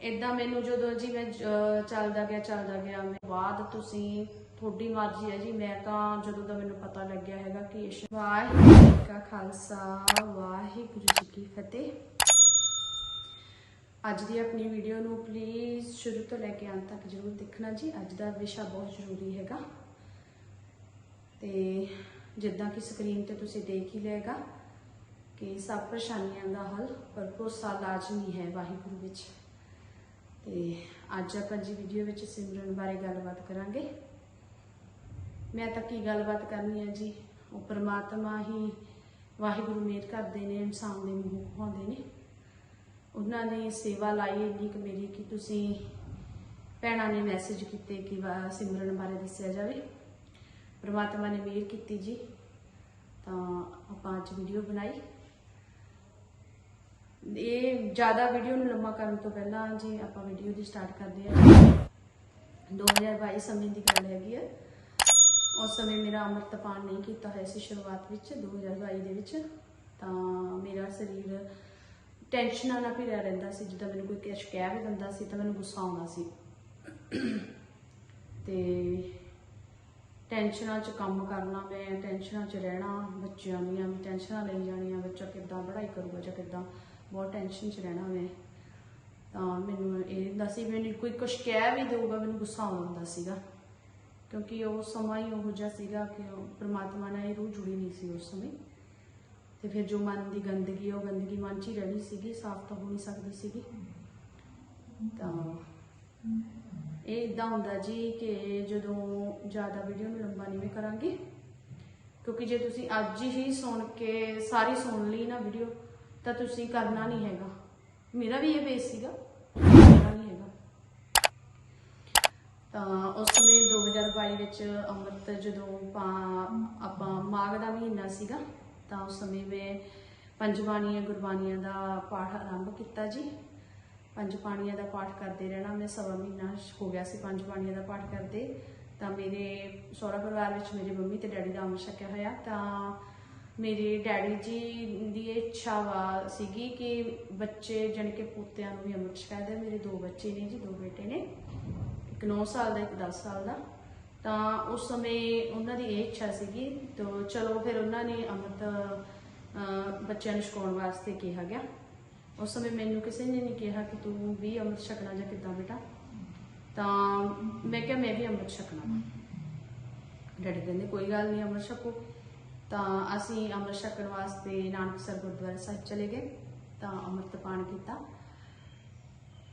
ਇਦਾਂ ਮੈਨੂੰ ਜਦੋਂ ਜੀ ਮੈਂ ਚੱਲਦਾ ਗਿਆ ਚੱਲਦਾ ਗਿਆ, ਮੈਂ ਬਾਅਦ ਤੁਸੀਂ ਤੁਹਾਡੀ ਮਰਜ਼ੀ ਹੈ ਜੀ। ਮੈਂ ਤਾਂ ਜਦੋਂ ਦਾ ਮੈਨੂੰ ਪਤਾ ਲੱਗਿਆ ਹੈਗਾ ਕਿ ਇਸ ਵਾਹਿਗੁਰੂ ਜੀ ਕਾ ਖਾਲਸਾ, ਵਾਹਿਗੁਰੂ ਜੀ ਕੀ ਫਤਿਹ। ਅੱਜ ਦੀ ਆਪਣੀ ਵੀਡੀਓ ਨੂੰ ਪਲੀਜ਼ ਸ਼ੁਰੂ ਤੋਂ ਲੈ ਕੇ ਅੰਤ ਤੱਕ ਜ਼ਰੂਰ ਦੇਖਣਾ ਜੀ। ਅੱਜ ਦਾ ਵਿਸ਼ਾ ਬਹੁਤ ਜ਼ਰੂਰੀ ਹੈਗਾ। ਤੇ ਜਿੱਦਾਂ ਕਿ ਸਕਰੀਨ ਤੇ ਤੁਸੀਂ ਦੇਖ ਹੀ ਲਏਗਾ ਕਿ ਸਭ ਪਰੇਸ਼ਾਨੀਆਂ ਦਾ ਹੱਲ ਪਰ ਭਰੋਸਾ ਲਾਜ਼ਮੀ ਹੈ ਵਾਹਿਗੁਰੂ ਵਿੱਚ। ਤੇ ਅੱਜ ਆਪਾਂ ਜੀ ਵੀਡੀਓ ਵਿੱਚ ਸਿਮਰਨ ਬਾਰੇ ਗੱਲਬਾਤ ਕਰਾਂਗੇ। ਮੈਂ ਤਾਂ ਕੀ ਗੱਲਬਾਤ ਕਰਨੀ ਹੈ ਜੀ? ਉਹ ਪ੍ਰਮਾਤਮਾ ਹੀ ਵਾਹਿਗੁਰੂ ਮੇਰ ਕਰਦੇ ਨੇ, ਇਨਸਾਨ ਦੇ ਮੂੰਹ ਖਵਾਉਂਦੇ ਨੇ। ਉਹਨਾਂ ਨੇ ਸੇਵਾ ਲਾਈ ਇੰਨੀ ਕਿ ਮੇਰੀ ਕਿ ਤੁਸੀਂ ਭੈਣਾਂ ਨੇ ਮੈਸੇਜ ਕੀਤੇ ਕਿ ਵਾ- ਸਿਮਰਨ ਬਾਰੇ ਦੱਸਿਆ ਜਾਵੇ। ਪ੍ਰਮਾਤਮਾ ਨੇ ਮਿਹਰ ਕੀਤੀ ਜੀ। ਤਾਂ ਆਪਾਂ ਅੱਜ ਵੀਡੀਓ ਬਣਾਈ। ਇਹ ਜ਼ਿਆਦਾ ਵੀਡੀਓ ਨੂੰ ਲੰਮਾ ਕਰਨ ਤੋਂ ਪਹਿਲਾਂ ਜੀ ਆਪਾਂ ਵੀਡੀਓ ਦੀ ਸਟਾਰਟ ਕਰਦੇ ਹਾਂ। 2022 ਸਮੇਂ ਦੀ ਗੱਲ ਹੈਗੀ ਹੈ ਉਸ ਸਮੇਂ ਮੇਰਾ ਅੰਮ੍ਰਿਤਪਾਨ ਨਹੀਂ ਕੀਤਾ ਹੋਇਆ ਸੀ ਸ਼ੁਰੂਆਤ ਵਿੱਚ 2022 ਦੇ ਵਿੱਚ। ਤਾਂ ਮੇਰਾ ਸਰੀਰ ਟੈਨਸ਼ਨਾਂ ਨਾਲ ਭਰਿਆ ਰਹਿੰਦਾ ਸੀ, ਜਿੱਦਾਂ ਮੈਨੂੰ ਕੋਈ ਕੁਛ ਕਹਿ ਵੀ ਦਿੰਦਾ ਸੀ ਤਾਂ ਮੈਨੂੰ ਗੁੱਸਾ ਆਉਂਦਾ ਸੀ। ਤੇ ਟੈਨਸ਼ਨਾਂ 'ਚ ਕੰਮ ਕਰਨਾ, ਮੈਂ ਟੈਨਸ਼ਨਾਂ 'ਚ ਰਹਿਣਾ, ਬੱਚਿਆਂ ਦੀਆਂ ਵੀ ਟੈਨਸ਼ਨਾਂ ਲਈ ਜਾਣੀਆਂ, ਬੱਚਾ ਕਿੱਦਾਂ ਪੜ੍ਹਾਈ ਕਰੂਗਾ ਜਾਂ ਕਿੱਦਾਂ। ਬਹੁਤ ਟੈਨਸ਼ਨ 'ਚ ਰਹਿਣਾ ਮੈਂ। ਤਾਂ ਮੈਨੂੰ ਇਹ ਹੁੰਦਾ ਸੀ, ਮੈਨੂੰ ਕੋਈ ਕੁਝ ਕਹਿ ਵੀ ਦੇਊਗਾ, ਮੈਨੂੰ ਗੁੱਸਾ ਆਉਂਦਾ ਸੀਗਾ। ਕਿਉਂਕਿ ਉਹ ਸਮਾਂ ਹੀ ਉਹੋ ਜਿਹਾ ਸੀਗਾ ਕਿ ਉਹ ਪ੍ਰਮਾਤਮਾ ਨਾਲ ਇਹ ਰੂਹ ਜੁੜੀ ਨਹੀਂ ਸੀ ਉਸ ਸਮੇਂ। ਤੇ ਫਿਰ ਜੋ ਮਨ ਦੀ ਗੰਦਗੀ ਉਹ ਗੰਦਗੀ ਮਨ 'ਚ ਹੀ ਰਹਿਣੀ ਸੀਗੀ, ਸਾਫ਼ ਤਾਂ ਹੋ ਨਹੀਂ ਸਕਦੀ ਸੀਗੀ। ਤਾਂ ਇਹ ਇਦਾਂ ਹੁੰਦਾ ਜੀ ਕਿ ਜਦੋਂ ਜ਼ਿਆਦਾ ਵੀਡੀਓ ਨੂੰ ਲੰਬਾ ਨਹੀਂ ਮੈਂ ਕਰਾਂਗੀ। ਕਿਉਂਕਿ ਜੇ ਤੁਸੀਂ ਅੱਜ ਹੀ ਸੁਣ ਕੇ ਸਾਰੀ ਸੁਣ ਲਈ ਨਾ ਵੀਡੀਓ ਤਾਂ ਤੁਸੀਂ ਕਰਨਾ ਨਹੀਂ ਹੈਗਾ। ਮੇਰਾ ਵੀ ਇਹ ਬੇਸ ਸੀਗਾ। ਕਰਨਾ ਨਹੀਂ ਹੈਗਾ। ਤਾਂ ਉਸ ਸਮੇਂ 2022 ਵਿੱਚ ਅੰਮ੍ਰਿਤ ਜਦੋਂ ਆਪਾਂ ਆਪਾਂ ਮਾਘ ਦਾ ਮਹੀਨਾ ਸੀਗਾ, ਤਾਂ ਉਸ ਸਮੇਂ ਮੈਂ ਪੰਜ ਬਾਣੀਆਂ ਗੁਰਬਾਣੀਆਂ ਦਾ ਪਾਠ ਆਰੰਭ ਕੀਤਾ ਜੀ। ਪੰਜ ਬਾਣੀਆਂ ਦਾ ਪਾਠ ਕਰਦੇ ਰਹਿਣਾ ਮੈਂ ਸਵਾ ਮਹੀਨਾ ਹੋ ਗਿਆ ਸੀ ਪੰਜ ਬਾਣੀਆਂ ਦਾ ਪਾਠ ਕਰਦੇ। ਤਾਂ ਮੇਰੇ ਸਹੁਰਾ ਪਰਿਵਾਰ ਵਿੱਚ ਮੇਰੇ ਮੰਮੀ ਤੇ ਡੈਡੀ ਦਾ ਅੰਮ੍ਰਿਤ ਛਕਿਆ ਹੋਇਆ। ਤਾਂ ਮੇਰੇ ਡੈਡੀ ਜੀ ਦੀ ਇਹ ਇੱਛਾ ਵਾ ਸੀਗੀ ਕਿ ਬੱਚੇ ਜਾਣੀ ਕਿ ਪੋਤਿਆਂ ਨੂੰ ਵੀ ਅੰਮ੍ਰਿਤ ਛਕਾਇਆ ਦੇ। ਮੇਰੇ ਦੋ ਬੱਚੇ ਨੇ ਜੀ, ਦੋ ਬੇਟੇ ਨੇ। ਇੱਕ 9 ਸਾਲ ਦਾ, ਇੱਕ 10 ਸਾਲ ਦਾ। ਤਾਂ ਉਸ ਸਮੇਂ ਉਹਨਾਂ ਦੀ ਇਹ ਇੱਛਾ ਸੀਗੀ। ਤਾਂ ਚਲੋ ਫਿਰ ਉਹਨਾਂ ਨੇ ਅੰਮ੍ਰਿਤ ਬੱਚਿਆਂ ਨੂੰ ਛਕਾਉਣ ਵਾਸਤੇ ਕਿਹਾ ਗਿਆ। ਉਸ ਸਮੇਂ ਮੈਨੂੰ ਕਿਸੇ ਨੇ ਨਹੀਂ ਕਿਹਾ ਕਿ ਤੂੰ ਵੀ ਅੰਮ੍ਰਿਤ ਛਕਣਾ ਜਾਂ ਕਿੱਦਾਂ ਬੇਟਾ। ਤਾਂ ਮੈਂ ਕਿਹਾ ਮੈਂ ਵੀ ਅੰਮ੍ਰਿਤ ਛਕਣਾ। ਡੈਡੀ ਕਹਿੰਦੇ, ਕੋਈ ਗੱਲ ਨਹੀਂ, ਅੰਮ੍ਰਿਤ ਛਕੋ। ਤਾਂ ਅਸੀਂ ਅੰਮ੍ਰਿਤ ਛਕਣ ਵਾਸਤੇ ਨਾਨਕਸਰ ਗੁਰਦੁਆਰਾ ਸਾਹਿਬ ਚਲੇ ਗਏ ਤਾਂ ਅੰਮ੍ਰਿਤ ਪਾਣ ਕੀਤਾ।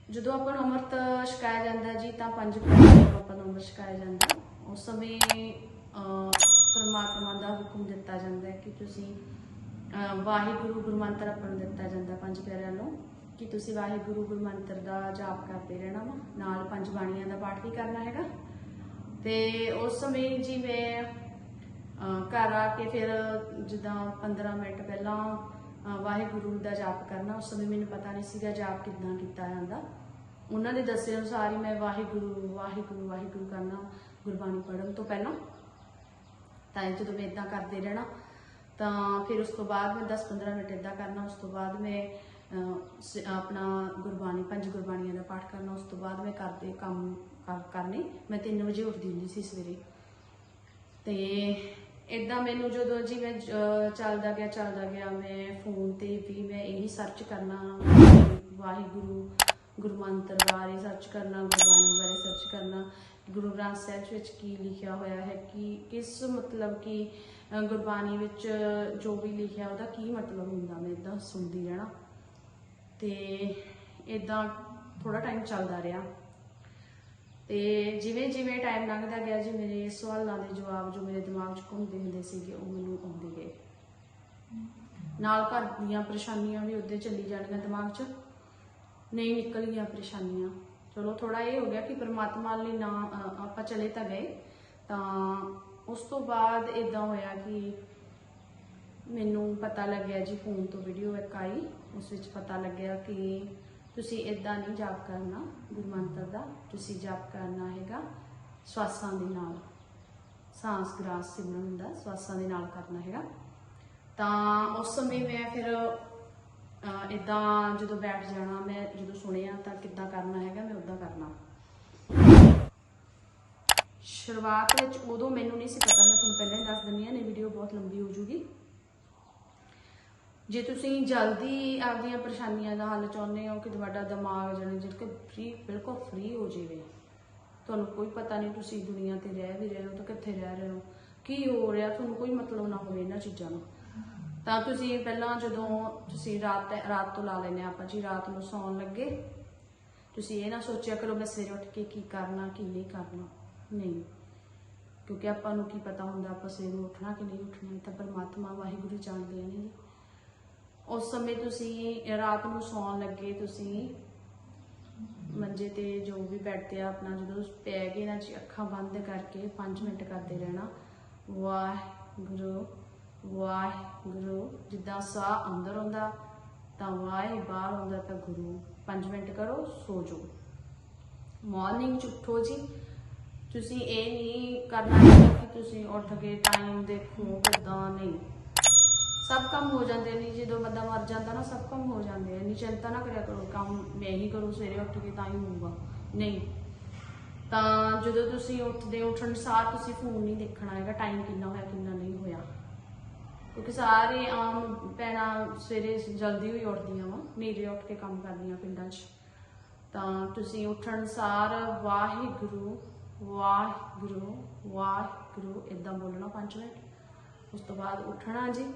ਜਦੋਂ ਆਪਾਂ ਨੂੰ ਅੰਮ੍ਰਿਤ ਛਕਾਇਆ ਜਾਂਦਾ ਜੀ ਤਾਂ ਪੰਜ ਪਿਆਰਿਆਂ ਆਪਾਂ ਨੂੰ ਅੰਮ੍ਰਿਤ ਛਕਾਇਆ ਜਾਂਦਾ ਉਸ ਸਮੇਂ ਅਹ, ਪ੍ਰਮਾਤਮਾ ਦਾ ਹੁਕਮ ਦਿੱਤਾ ਜਾਂਦਾ ਹੈ ਕਿ ਤੁਸੀਂ ਅਹ, ਵਾਹਿਗੁਰੂ ਗੁਰਮੰਤਰ ਆਪਾਂ ਨੂੰ ਦਿੱਤਾ ਜਾਂਦਾ ਪੰਜ ਪਿਆਰਿਆਂ ਨੂੰ ਕਿ ਤੁਸੀਂ ਵਾਹਿਗੁਰੂ ਗੁਰਮੰਤਰ ਦਾ ਜਾਪ ਕਰਦੇ ਰਹਿਣਾ ਵਾ। ਨਾਲ ਪੰਜ ਬਾਣੀਆਂ ਦਾ ਪਾਠ ਵੀ ਕਰਨਾ ਹੈਗਾ। ਤੇ ਉਸ ਸਮੇਂ ਜੀ ਮੈਂ ਘਰ ਆ ਕੇ ਫਿਰ ਜਿੱਦਾਂ 15 ਮਿੰਟ ਪਹਿਲਾਂ ਵਾਹਿਗੁਰੂ ਦਾ ਜਾਪ ਕਰਨਾ, ਉਸ ਸਮੇਂ ਮੈਨੂੰ ਪਤਾ ਨਹੀਂ ਸੀਗਾ ਜਾਪ ਕਿੱਦਾਂ ਕੀਤਾ ਜਾਂਦਾ। ਉਹਨਾਂ ਦੇ ਦੱਸੇ ਅਨੁਸਾਰ ਹੀ ਮੈਂ ਵਾਹਿਗੁਰੂ ਵਾਹਿਗੁਰੂ ਵਾਹਿਗੁਰੂ ਕਰਨਾ ਗੁਰਬਾਣੀ ਪੜ੍ਹਨ ਤੋਂ ਪਹਿਲਾਂ। ਤਾਂ ਜਦੋਂ ਮੈਂ ਇਦਾਂ ਕਰਦੇ ਰਹਿਣਾ, ਤਾਂ ਫਿਰ ਉਸ ਤੋਂ ਬਾਅਦ ਮੈਂ 10-15 ਮਿੰਟ ਇਦਾਂ ਕਰਨਾ, ਉਸ ਤੋਂ ਬਾਅਦ ਮੈਂ ਸ- ਆਪਣਾ ਗੁਰਬਾਣੀ, ਪੰਜ ਗੁਰਬਾਣੀਆਂ ਦਾ ਪਾਠ ਕਰਨਾ, ਉਸ ਤੋਂ ਬਾਅਦ ਮੈਂ ਕਰਦੇ ਕੰਮ ਕਰ- ਕਰਨੇ। ਮੈਂ 3 ਵਜੇ ਉੱਠਦੀ ਹੁੰਦੀ ਸੀ ਸਵੇਰੇ। ਤੇ ਇਦਾਂ ਮੈਨੂੰ ਜਦੋਂ ਜੀ ਮੈਂ ਚੱਲਦਾ ਗਿਆ ਚੱਲਦਾ ਗਿਆ ਮੈਂ ਫੋਨ ਤੇ ਵੀ ਮੈਂ ਇਹੀ ਸਰਚ ਕਰਨਾ, ਵਾਹਿਗੁਰੂ ਗੁਰਮੰਤਰ ਬਾਰੇ ਸਰਚ ਕਰਨਾ, ਗੁਰਬਾਣੀ ਬਾਰੇ ਸਰਚ ਕਰਨਾ, ਗੁਰੂ ਗ੍ਰੰਥ ਸਾਹਿਬ ਵਿੱਚ ਕੀ ਲਿਖਿਆ ਹੋਇਆ ਹੈ, ਕਿ, ਕਿਸ ਮਤਲਬ ਕਿ ਗੁਰਬਾਣੀ ਵਿੱਚ ਜੋ ਵੀ ਲਿਖਿਆ ਉਹਦਾ ਕੀ ਮਤਲਬ ਹੁੰਦਾ, ਮੈਂ ਇਦਾਂ ਸੁਣਦੀ ਰਹਿਣਾ। ਤੇ ਇਦਾਂ ਥੋੜਾ ਟਾਈਮ ਚੱਲਦਾ ਰਿਹਾ। ਤੇ ਜਿਵੇਂ ਜਿਵੇਂ ਟਾਈਮ ਲੰਘਦਾ ਗਿਆ ਜੀ ਮੇਰੇ ਸਵਾਲਾਂ ਦੇ ਜਵਾਬ ਜੋ ਮੇਰੇ ਦਿਮਾਗ 'ਚ ਘੁੰਮਦੇ ਹੁੰਦੇ ਸੀਗੇ, ਉਹ ਮੈਨੂੰ ਆਉਂਦੇ ਗਏ। ਨਾਲ ਘਰ ਦੀਆਂ ਪਰੇਸ਼ਾਨੀਆਂ ਵੀ ਉੱਦੇ ਚੱਲੀ ਜਾਣੀਆਂ ਦਿਮਾਗ 'ਚ। ਨਹੀਂ ਨਿਕਲ ਗਈਆਂ ਪਰੇਸ਼ਾਨੀਆਂ। ਚਲੋ ਥੋੜਾ ਇਹ ਹੋ ਗਿਆ ਕਿ ਪਰਮਾਤਮਾ ਲਈ ਨਾ ਆਪਾਂ ਚਲੇ ਤਾਂ ਗਏ। ਤਾਂ ਉਸ ਤੋਂ ਬਾਅਦ ਇਦਾਂ ਹੋਇਆ ਕਿ ਮੈਨੂੰ ਪਤਾ ਲੱਗਿਆ ਜੀ ਫੋਨ ਤੋਂ ਵੀਡੀਓ ਇੱਕ ਆਈ। ਉਸ ਵਿੱਚ ਪਤਾ ਲੱਗਿਆ ਕਿ ਤੁਸੀਂ ਇਦਾਂ ਨਹੀਂ ਜਾਪ ਕਰਨਾ ਗੁਰੂ ਮੰਤਰ ਦਾ, ਤੁਸੀਂ ਜਾਪ ਕਰਨਾ ਹੈਗਾ ਸਵਾਸਾਂ ਦੇ ਨਾਲ। ਸਾਂਸ ਗ੍ਰਾਸ ਸਿਮਰਨ ਹੁੰਦਾ ਸਵਾਸਾਂ ਦੇ ਨਾਲ ਕਰਨਾ ਹੈਗਾ। ਤਾਂ ਉਸ ਸਮੇਂ ਮੈਂ ਫਿਰ ਇਦਾਂ ਜਦੋਂ ਬੈਠ ਜਾਣਾ, ਮੈਂ ਜਦੋਂ ਸੁਣਿਆ ਤਾਂ ਕਿੱਦਾਂ ਕਰਨਾ ਹੈਗਾ, ਮੈਂ ਉਦਾਂ ਕਰਨਾ। ਸ਼ੁਰੂਆਤ ਵਿੱਚ ਉਦੋਂ ਮੈਨੂੰ ਨਹੀਂ ਸੀ ਪਤਾ, ਮੈਂ ਤੁਹਾਨੂੰ ਪਹਿਲਾਂ ਹੀ ਦੱਸ ਦਿੰਦੀ ਹਾਂ ਨੇ ਵੀਡੀਓ ਬਹੁਤ ਲੰਬੀ ਹੋ ਜੂਗੀ। ਜੇ ਤੁਸੀਂ ਜਲਦੀ ਆਪਦੀਆਂ ਪਰੇਸ਼ਾਨੀਆਂ ਦਾ ਹੱਲ ਚਾਹੁੰਦੇ ਹੋ ਕਿ ਤੁਹਾਡਾ ਦਿਮਾਗ ਜਾਨੀ ਜਿੱਦ ਕਿ ਫ੍ਰੀ ਬਿਲਕੁਲ ਫ੍ਰੀ ਹੋ ਜਾਵੇ। ਤੁਹਾਨੂੰ ਕੋਈ ਪਤਾ ਨਹੀਂ ਤੁਸੀਂ ਦੁਨੀਆ ਤੇ ਰਹਿ ਵੀ ਰਹੇ ਹੋ ਤਾਂ ਕਿੱਥੇ ਰਹਿ ਰਹੇ ਹੋ, ਕੀ ਹੋ ਰਿਹਾ, ਤੁਹਾਨੂੰ ਕੋਈ ਮਤਲਬ ਨਾ ਹੋਵੇ ਇਹਨਾਂ ਚੀਜ਼ਾਂ ਨੂੰ। ਤਾਂ ਤੁਸੀਂ ਪਹਿਲਾਂ ਜਦੋਂ ਤੁਸੀਂ ਰਾਤ ਰਾਤ ਤੋਂ ਲਾ ਲੈਨੇ ਆਪਾਂ ਜੀ, ਰਾਤ ਨੂੰ ਸੌਣ ਲੱਗੇ, ਤੁਸੀਂ ਇਹ ਨਾ ਸੋਚਿਆ ਕਰੋ ਮੈਂ ਸਵੇਰੇ ਉੱਠ ਕੇ ਕੀ ਕਰਨਾ, ਕੀ ਨਹੀਂ ਕਰਨਾ। ਨਹੀਂ, ਕਿਉਂਕਿ ਆਪਾਂ ਨੂੰ ਕੀ ਪਤਾ ਹੁੰਦਾ ਆਪਾਂ ਸਵੇਰੇ ਉੱਠਣਾ ਕਿ ਨਹੀਂ ਉੱਠਣਾ, ਇਹ ਤਾਂ ਪਰਮਾਤਮਾ ਵਾਹਿਗੁਰੂ ਜਾਣਦੇ ਨੇ। ਉਸ ਸਮੇਂ ਤੁਸੀਂ ਰਾਤ ਨੂੰ ਸੌਣ ਲੱਗੇ, ਤੁਸੀਂ ਮੰਜੇ ਤੇ ਜੋ ਵੀ ਬੈੱਡ ਤੇ ਆ, ਆਪਣਾ ਜਦੋਂ ਪੈ ਗਏ ਨਾ, ਜੀ ਅੱਖਾਂ ਬੰਦ ਕਰਕੇ 5 ਮਿੰਟ ਕਰਦੇ ਰਹਿਣਾ। ਵਾਹਿਗੁਰੂ ਵਾਹਿਗੁਰੂ, ਜਿੱਦਾਂ ਸਾਹ ਅੰਦਰ ਆਉਂਦਾ, ਤਾਂ ਵਾਹਿ ਬਾਹਰ ਆਉਂਦਾ, ਤਾਂ ਗੁਰੂ। 5 ਮਿੰਟ ਕਰੋ, ਸੋ ਜਾਓ। ਮਾਰਨਿੰਗ ਚ ਉੱਠੋ ਜੀ। ਤੁਸੀਂ ਇਹ ਨਹੀਂ ਕਰਨਾ ਕਿ ਤੁਸੀਂ ਉੱਠ ਕੇ ਟਾਈਮ ਦੇਖੋ ਕਿਦਾਂ ਨਹੀਂ। ਸਭ ਕੰਮ ਹੋ ਜਾਂਦੇ ਨੇ ਜਦੋਂ ਬੰਦਾ ਮਰ ਜਾਂਦਾ ਨਾ ਸਭ ਕੰਮ ਹੋ ਜਾਂਦੇ ਆ ਚਿੰਤਾ ਨਾ ਕਰਿਆ ਕਰੋ ਕੰਮ ਮੈਂ ਹੀ ਕਰੂੰ ਸਵੇਰੇ ਉੱਠ ਕੇ ਤਾਂ ਹੀ ਹੋਊਗਾ। ਨਹੀਂ। ਤਾਂ ਜਦੋਂ ਤੁਸੀਂ ਉੱਠਦੇ ਹੋ, ਉੱਠਣ ਸਾਰ ਤੁਸੀਂ ਫੋਨ ਨਹੀਂ ਦੇਖਣਾ ਹੈਗਾ ਟਾਈਮ ਕਿੰਨਾ ਹੋਇਆ ਕਿੰਨਾ ਨਹੀਂ ਹੋਇਆ। ਕਿਉਂਕਿ ਸਾਰੇ ਆਮ ਭੈਣਾਂ ਸਵੇਰੇ ਜਲਦੀ ਹੀ ਉੱਠਦੀਆਂ ਵਾ ਨੇਰੇ ਉੱਠ ਕੇ ਕੰਮ ਕਰਦੀਆਂ ਪਿੰਡਾਂ 'ਚ। ਤਾਂ ਤੁਸੀਂ ਉੱਠਣ ਸਾਰ ਵਾਹਿਗੁਰੂ ਵਾਹਿਗੁਰੂ ਵਾਹਿਗੁਰੂ ਇਦਾਂ ਬੋਲਣਾ 5 ਮਿੰਟ। ਉਸ ਤੋਂ ਬਾਅਦ ਉੱਠਣਾ ਜੀ।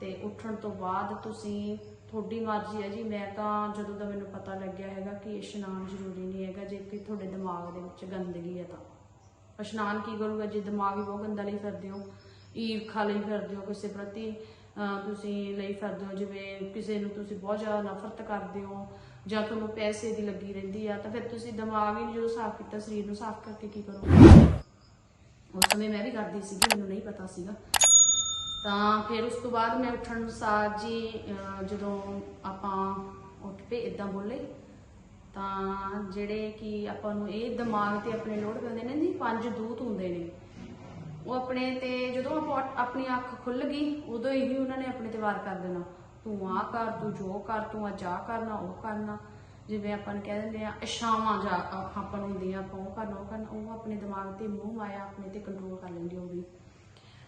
ਤੇ ਉੱਠਣ ਤੋਂ ਬਾਅਦ ਤੁਸੀਂ ਤੁਹਾਡੀ ਮਰਜ਼ੀ ਹੈ ਜੀ। ਮੈਂ ਤਾਂ ਜਦੋਂ ਦਾ ਮੈਨੂੰ ਪਤਾ ਲੱਗਿਆ ਹੈਗਾ ਕਿ ਇਸ਼ਨਾਨ ਜ਼ਰੂਰੀ ਨਹੀਂ ਹੈਗਾ, ਜੇ ਕਿ ਤੁਹਾਡੇ ਦਿਮਾਗ ਦੇ ਵਿੱਚ ਗੰਦਗੀ ਹੈ ਤਾਂ। ਇਸ਼ਨਾਨ ਕੀ ਕਰੂਗਾ? ਜੇ ਦਿਮਾਗ ਹੀ ਬਹੁਤ ਗੰਦਾ ਲਈ ਫਿਰਦੇ ਹੋ, ਈਰਖਾ ਲਈ ਫਿਰਦੇ ਹੋ ਕਿਸੇ ਪ੍ਰਤੀ ਤੁਸੀਂ ਲਈ ਫਿਰਦੇ ਹੋ, ਜਿਵੇਂ ਕਿਸੇ ਨੂੰ ਤੁਸੀਂ ਬਹੁਤ ਜ਼ਿਆਦਾ ਨਫ਼ਰਤ ਕਰਦੇ ਹੋ ਜਾਂ ਤੁਹਾਨੂੰ ਪੈਸੇ ਦੀ ਲੱਗੀ ਰਹਿੰਦੀ ਆ, ਤਾਂ ਫਿਰ ਤੁਸੀਂ ਦਿਮਾਗ ਹੀ ਨੀ ਜਦੋਂ ਸਾਫ਼ ਕੀਤਾ, ਸਰੀਰ ਨੂੰ ਸਾਫ਼ ਕਰਕੇ ਕੀ ਕਰੋਗੇ? ਉਸ ਸਮੇਂ ਮੈਂ ਵੀ ਕਰਦੀ ਸੀਗੀ, ਮੈਨੂੰ ਨਹੀਂ ਪਤਾ ਸੀਗਾ। ਤਾਂ ਫਿਰ ਉਸ ਤੋਂ ਬਾਅਦ ਮੈਂ ਉੱਠਣ ਸਾਰ ਜੀ ਜਦੋਂ ਆਪਾਂ ਉੱਠ ਪਏ ਇਦਾਂ ਬੋਲੇ। ਤਾਂ ਜਿਹੜੇ ਕਿ ਆਪਾਂ ਨੂੰ ਇਹ ਦਿਮਾਗ ਤੇ ਆਪਣੇ ਲੋਡ ਪੈਂਦੇ ਨੇ ਜੀ, ਪੰਜ ਦੂਤ ਹੁੰਦੇ ਨੇ। ਉਹ ਆਪਣੇ ਤੇ ਜਦੋਂ ਆਪਣੀ ਅੱਖ ਖੁੱਲ ਗਈ, ਉਦੋਂ ਹੀ ਉਹਨਾਂ ਨੇ ਆਪਣੇ ਤੇ ਵਾਰ ਕਰ ਦੇਣਾ। ਤੂੰ ਆ ਕਰ, ਤੂੰ ਜੋ ਕਰ, ਤੂੰ ਅੱਜ ਆ ਕਰਨਾ, ਉਹ ਕਰਨਾ। ਜਿਵੇਂ ਆਪਾਂ ਨੂੰ ਕਹਿ ਦਿੰਦੇ ਆ ਇਸ਼ਾਵਾਂ ਜਾ ਆਪਾਂ ਨੂੰ ਹੁੰਦੀਆਂ, ਆਪਾਂ ਉਹ ਕਰਨਾ ਉਹ ਕਰਨਾ। ਉਹ ਆਪਣੇ ਦਿਮਾਗ ਤੇ ਮੂੰਹ ਮਾਇਆ, ਆਪਣੇ ਤੇ ਕੰਟਰੋਲ ਕਰ ਲੈਂਦੀ ਉਹ ਵੀ।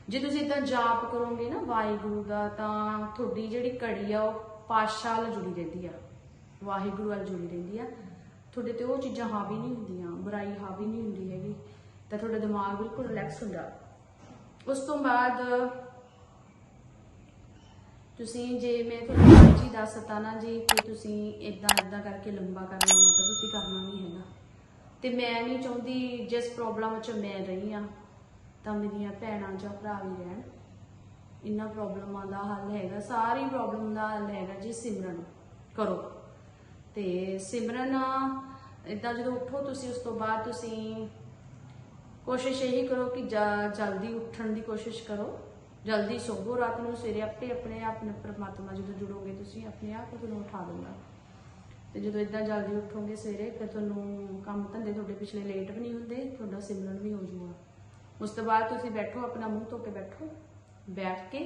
ਜੇ ਤੁਸੀਂ ਇਦਾਂ ਜਾਪ ਕਰੋਗੇ ਨਾ ਵਾਹਿਗੁਰੂ ਦਾ, ਤਾਂ ਤੁਹਾਡੀ ਜਿਹੜੀ ਘੜੀ ਆ, ਉਹ ਪਾਤਸ਼ਾਹ ਨਾਲ ਜੁੜੀ ਰਹਿੰਦੀ ਆ। ਵਾਹਿਗੁਰੂ ਨਾਲ ਜੁੜੀ ਰਹਿੰਦੀ ਆ। ਤੁਹਾਡੇ ਤੇ ਉਹ ਚੀਜ਼ਾਂ ਹਾਵੀ ਨਹੀਂ ਹੁੰਦੀਆਂ, ਬੁਰਾਈ ਹਾਵੀ ਨਹੀਂ ਹੁੰਦੀ ਹੈਗੀ। ਤਾਂ ਤੁਹਾਡਾ ਦਿਮਾਗ ਬਿਲਕੁਲ ਰਿਲੈਕਸ ਹੁੰਦਾ। ਉਸ ਤੋਂ ਬਾਅਦ ਤੁਸੀਂ ਜੇ ਮੈਂ ਤੁਹਾਨੂੰ ਅੱਜ ਹੀ ਦੱਸਤਾ ਨਾ ਜੀ ਕਿ ਤੁਸੀਂ ਇਦਾਂ ਇਦਾਂ ਕਰਕੇ ਲੰਬਾ ਕਰਨਾ ਵਾ ਤਾਂ ਤੁਸੀਂ ਕਰਨਾ ਨਹੀਂ ਹੈਗਾ। ਤੇ ਮੈਂ ਨਹੀਂ ਚਾਹੁੰਦੀ ਜਿਸ ਪ੍ਰੋਬਲਮ 'ਚ ਮੈਂ ਰਹੀ ਆ ਤਾਂ ਮੇਰੀਆਂ ਭੈਣਾਂ ਜਾਂ ਭਰਾ ਵੀ ਰਹਿਣ। ਇਹਨਾਂ ਪ੍ਰੋਬਲਮਾਂ ਦਾ ਹੱਲ ਹੈਗਾ, ਸਾਰੀ ਪ੍ਰੋਬਲਮ ਦਾ ਹੱਲ ਹੈਗਾ ਜੀ ਸਿਮਰਨ ਕਰੋ। ਤੇ ਸਿਮਰਨ ਇਦਾਂ ਜਦੋਂ ਉੱਠੋ ਤੁਸੀਂ, ਉਸ ਤੋਂ ਬਾਅਦ ਤੁਸੀਂ ਕੋਸ਼ਿਸ਼ ਇਹੀ ਕਰੋ ਕਿ ਜ- ਜਲਦੀ ਉੱਠਣ ਦੀ ਕੋਸ਼ਿਸ਼ ਕਰੋ। ਜਲਦੀ ਸੋਵੋ ਰਾਤ ਨੂੰ, ਸਵੇਰੇ ਆਪੇ ਆਪਣੇ ਆਪ ਨਾਲ ਪ੍ਰਮਾਤਮਾ ਜਦੋਂ ਜੁੜੋਗੇ ਤੁਸੀਂ, ਆਪਣੇ ਆਪ ਤੁਹਾਨੂੰ ਉਠਾ ਦਿੰਦਾ ਤੇ ਜਦੋਂ ਇਦਾਂ ਜਲਦੀ ਉੱਠੋਗੇ ਸਵੇਰੇ, ਫਿਰ ਤੁਹਾਨੂੰ ਕੰਮ ਧੰਦੇ ਤੁਹਾਡੇ ਪਿਛਲੇ ਲੇਟ ਵੀ ਨਹੀਂ ਹੁੰਦੇ, ਤੁਹਾਡਾ ਸਿਮਰਨ ਵੀ ਹੋ ਜਾਊਗਾ ਉਸ ਤੋਂ ਬਾਅਦ ਤੁਸੀਂ ਬੈਠੋ, ਆਪਣਾ ਮੂੰਹ ਧੋ ਕੇ ਬੈਠੋ। ਬੈਠ ਕੇ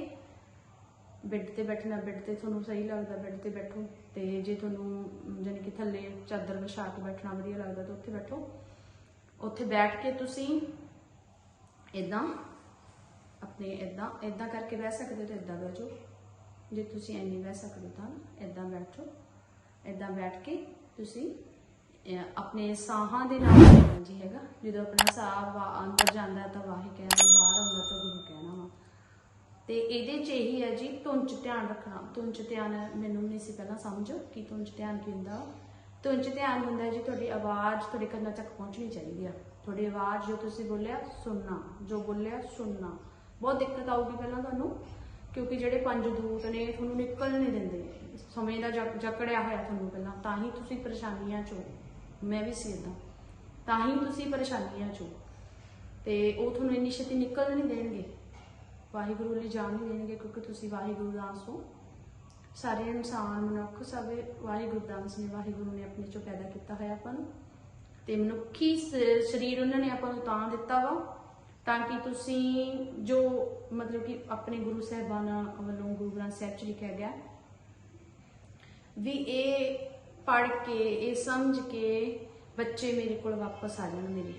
ਬੈੱਡ ਤੇ ਬੈਠਣਾ, ਬੈੱਡ ਤੇ ਤੁਹਾਨੂੰ ਸਹੀ ਲੱਗਦਾ, ਬੈੱਡ ਤੇ ਬੈਠੋ। ਤੇ ਜੇ ਤੁਹਾਨੂੰ ਜਾਨੀ ਕਿ ਥੱਲੇ ਚਾਦਰ ਵਿਛਾ ਕੇ ਬੈਠਣਾ ਵਧੀਆ ਲੱਗਦਾ, ਤਾਂ ਉੱਥੇ ਬੈਠੋ। ਉੱਥੇ ਬੈਠ ਕੇ ਤੁਸੀਂ ਇਦਾਂ ਆਪਣੇ ਇਦਾਂ ਇਦਾਂ ਕਰਕੇ ਬਹਿ ਸਕਦੇ ਹੋ ਤਾਂ ਇਦਾਂ ਬੈਠੋ ਜੇ ਤੁਸੀਂ ਐਨੀ ਬਹਿ ਸਕਦੇ ਹੋ ਤਾਂ ਇਦਾਂ ਬੈਠੋ। ਇਦਾਂ ਬੈਠ ਕੇ ਤੁਸੀਂ ਆਪਣੇ ਸਾਹਾਂ ਦੇ ਨਾਲ ਕਰਨਾ ਜੀ ਹੈਗਾ। ਜਦੋਂ ਆਪਣਾ ਸਾਹ ਵਾ- ਅੰਦਰ ਜਾਂਦਾ ਤਾਂ ਵਾਹਿ ਕਹਿਣਾ, ਬਾਹਰ ਆਉਂਦਾ ਤਾਂ ਗੁਰੂ ਕਹਿਣਾ ਵਾ। ਤੇ ਇਹਦੇ ਚ ਇਹੀ ਹੈ ਜੀ, ਧੁਨ ਚ ਧਿਆਨ ਰੱਖਣਾ। ਧੁਨ ਚ ਧਿਆਨ ਮੈਨੂੰ ਨਹੀਂ ਸੀ ਪਹਿਲਾਂ ਸਮਝ ਕਿ ਧੁਨ ਚ ਧਿਆਨ ਕੀ ਹੁੰਦਾ। ਧੁਨ ਚ ਧਿਆਨ ਹੁੰਦਾ ਜੀ, ਤੁਹਾਡੀ ਆਵਾਜ਼ ਤੁਹਾਡੇ ਕੰਨਾਂ ਤੱਕ ਪਹੁੰਚਣੀ ਚਾਹੀਦੀ ਆ। ਤੁਹਾਡੀ ਆਵਾਜ਼ ਜੋ ਤੁਸੀਂ ਬੋਲਿਆ, ਸੁਣਨਾ। ਜੋ ਬੋਲਿਆ, ਸੁਣਨਾ। ਬਹੁਤ ਦਿੱਕਤ ਆਊਗੀ ਪਹਿਲਾਂ ਤੁਹਾਨੂੰ, ਕਿਉਂਕਿ ਜਿਹੜੇ ਪੰਜ ਦੂਤ ਨੇ, ਤੁਹਾਨੂੰ ਨਿਕਲ ਨਹੀਂ ਦਿੰਦੇ। ਸਮੇਂ ਦਾ ਜਕ- ਜਕੜਿਆ ਹੋਇਆ ਤੁਹਾਨੂੰ ਪਹਿਲਾਂ, ਤਾਂ ਹੀ ਤੁਸੀਂ ਪਰੇਸ਼ਾਨੀਆਂ ਚੋਂ ਮੈਂ ਵੀ ਸੀ ਇਦਾਂ ਤਾਂ ਹੀ ਤੁਸੀਂ ਪਰੇਸ਼ਾਨੀਆਂ ਚੋ ਤੇ ਉਹ ਤੁਹਾਨੂੰ ਇੰਨੀ ਛੇਤੀ ਨਿਕਲ ਨਹੀਂ ਦੇਣਗੇ। ਵਾਹਿਗੁਰੂ ਲਈ ਜਾਣ ਨਹੀਂ ਦੇਣਗੇ ਕਿਉਂਕਿ ਤੁਸੀਂ ਵਾਹਿਗੁਰੂ ਦਾ ਹੋ। ਸਾਰੇ ਇਨਸਾਨ, ਮਨੁੱਖ ਸਭ ਵਾਹਿਗੁਰੂ ਦਾਸ ਨੇ। ਵਾਹਿਗੁਰੂ ਨੇ ਆਪਣੇ ਚੋਂ ਪੈਦਾ ਕੀਤਾ ਹੋਇਆ ਆਪਾਂ ਨੂੰ। ਤੇ ਮਨੁੱਖੀ ਸਰੀਰ ਉਹਨਾਂ ਨੇ ਆਪਾਂ ਨੂੰ ਤਾਂ ਦਿੱਤਾ ਵਾ, ਤਾਂ ਕਿ ਤੁਸੀਂ ਜੋ ਮਤਲਬ ਕਿ ਆਪਣੇ ਗੁਰੂ ਸਾਹਿਬਾਨਾਂ ਵੱਲੋਂ ਗੁਰੂ ਗ੍ਰੰਥ ਸਾਹਿਬ ਚ ਲਿਖਿਆ ਗਿਆ, ਵੀ ਇਹ ਪੜ ਕੇ, ਇਹ ਸਮਝ ਕੇ ਬੱਚੇ ਮੇਰੇ ਕੋਲ ਵਾਪਸ ਆ ਜਾਣ ਮੇਰੇ।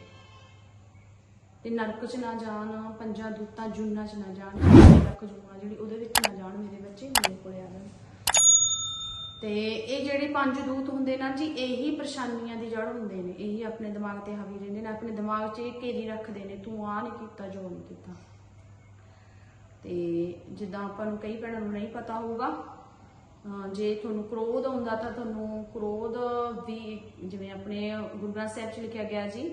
ਤੇ ਨਰਕ 'ਚ ਨਾ ਜਾਣ, ਪੰਜਾਂ ਦੂਤਾਂ ਜੁਨਾ 'ਚ ਨਾ ਜਾਣ ਨਰਕ ਜੁਨਾ, ਜਿਹੜੀ ਉਹਦੇ ਵਿੱਚ ਨਾ ਜਾਣ ਮੇਰੇ ਬੱਚੇ, ਮੇਰੇ ਕੋਲੇ ਆ ਜਾਣ। ਤੇ ਇਹ ਜਿਹੜੇ ਪੰਜ ਦੂਤ ਹੁੰਦੇ ਨਾ ਜੀ, ਇਹੀ ਪਰੇਸ਼ਾਨੀਆਂ ਦੀ ਜੜ ਹੁੰਦੇ ਨੇ। ਇਹੀ ਆਪਣੇ ਦਿਮਾਗ ਤੇ ਹਾਵੀ ਰਹਿੰਦੇ ਨੇ, ਆਪਣੇ ਦਿਮਾਗ 'ਚ ਇਹ ਘੇਰੀ ਰੱਖਦੇ ਨੇ, ਤੂੰ ਆ ਨਹੀਂ ਕੀਤਾ, ਜੋ ਨਹੀਂ ਕੀਤਾ। ਤੇ ਜਿੱਦਾਂ ਆਪਾਂ ਨੂੰ ਕਈ ਭੈਣਾਂ ਨੂੰ ਨਹੀਂ ਪਤਾ ਹੋਊਗਾ ਜੇ ਤੁਹਾਨੂੰ ਕ੍ਰੋਧ ਆਉਂਦਾ ਤਾਂ ਤੁਹਾਨੂੰ ਕ੍ਰੋਧ ਵੀ ਜਿਵੇਂ ਆਪਣੇ ਗੁਰੂ ਗ੍ਰੰਥ ਸਾਹਿਬ 'ਚ ਲਿਖਿਆ ਗਿਆ ਜੀ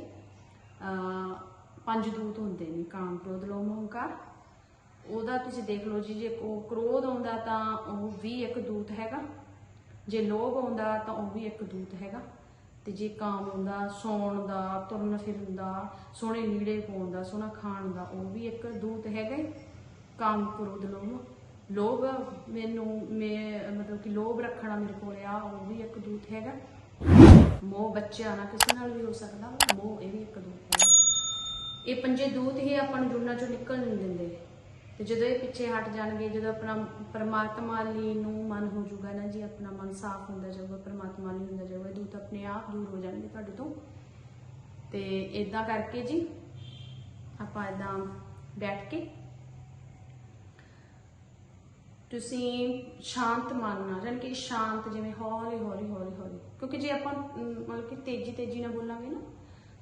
ਪੰਜ ਦੂਤ ਹੁੰਦੇ ਨੇ, ਕਾਮ, ਕ੍ਰੋਧ, ਲੋਭ ਹੰਕਾਰ ਉਹਦਾ ਤੁਸੀਂ ਦੇਖ ਲਓ ਜੀ, ਜੇ ਕੋ ਕ੍ਰੋਧ ਆਉਂਦਾ ਤਾਂ ਉਹ ਵੀ ਇੱਕ ਦੂਤ ਹੈਗਾ। ਜੇ ਲੋਭ ਆਉਂਦਾ ਤਾਂ ਉਹ ਵੀ ਇੱਕ ਦੂਤ ਹੈਗਾ। ਤੇ ਜੇ ਕਾਮ ਆਉਂਦਾ, ਸੌਣ ਦਾ, ਤੁਰਨ ਫਿਰਨ ਦਾ, ਸੋਹਣੇ ਲੀੜੇ ਪਾਉਣ ਦਾ, ਸੋਹਣਾ ਖਾਣ ਦਾ, ਉਹ ਵੀ ਇੱਕ ਦੂਤ ਹੈਗਾ ਕਾਮ, ਕ੍ਰੋਧ, ਲੋਭ। ਲੋਭ ਮੈਨੂੰ, ਮੈਂ, ਮਤਲਬ ਕਿ ਲੋਭ ਰੱਖਣਾ ਮੇਰੇ ਕੋਲ ਆ, ਉਹ ਵੀ ਇੱਕ ਦੂਤ ਹੈਗਾ। ਮੋਹ ਬੱਚਿਆਂ ਨਾਲ ਕਿਸੇ ਨਾਲ ਵੀ ਹੋ ਸਕਦਾ, ਮੋਹ ਇਹ ਵੀ ਇੱਕ ਦੂਤ ਹੈਗਾ। ਇਹ ਪੰਜੇ ਦੂਤ ਹੀ ਆਪਾਂ ਨੂੰ ਜੁੜਨਾ ਚੋਂ ਨਿਕਲ ਨਹੀਂ ਦਿੰਦੇ। ਤੇ ਜਦੋਂ ਇਹ ਪਿੱਛੇ ਹਟ ਜਾਣਗੇ, ਜਦੋਂ ਆਪਣਾ ਪਰਮਾਤਮਾ ਲਈ ਨੂੰ ਮਨ ਹੋ ਜਾਊਗਾ ਨਾ ਜੀ, ਆਪਣਾ ਮਨ ਸਾਫ਼ ਹੁੰਦਾ ਜਾਊਗਾ, ਪਰਮਾਤਮਾ ਲਈ ਹੁੰਦਾ ਜਾਊਗਾ ਇਹ ਦੂਤ ਆਪਣੇ ਆਪ ਦੂਰ ਹੋ ਜਾਣਗੇ ਤੁਹਾਡੇ ਤੋਂ। ਤੇ ਇਦਾਂ ਕਰਕੇ ਜੀ, ਆਪਾਂ ਇਦਾਂ ਬੈਠ ਕੇ ਤੁਸੀਂ ਸ਼ਾਂਤ ਮਨ ਨਾਲ ਯਾਨੀ ਕਿ ਸ਼ਾਂਤ ਜਿਵੇਂ ਹੌਲੀ ਹੌਲੀ ਹੌਲੀ ਹੌਲੀ। ਕਿਉਂਕਿ ਜੇ ਆਪਾਂ ਮਤਲਬ ਕਿ ਤੇਜ਼ੀ ਤੇਜ਼ੀ ਨਾਲ ਬੋਲਾਂਗੇ ਨਾ,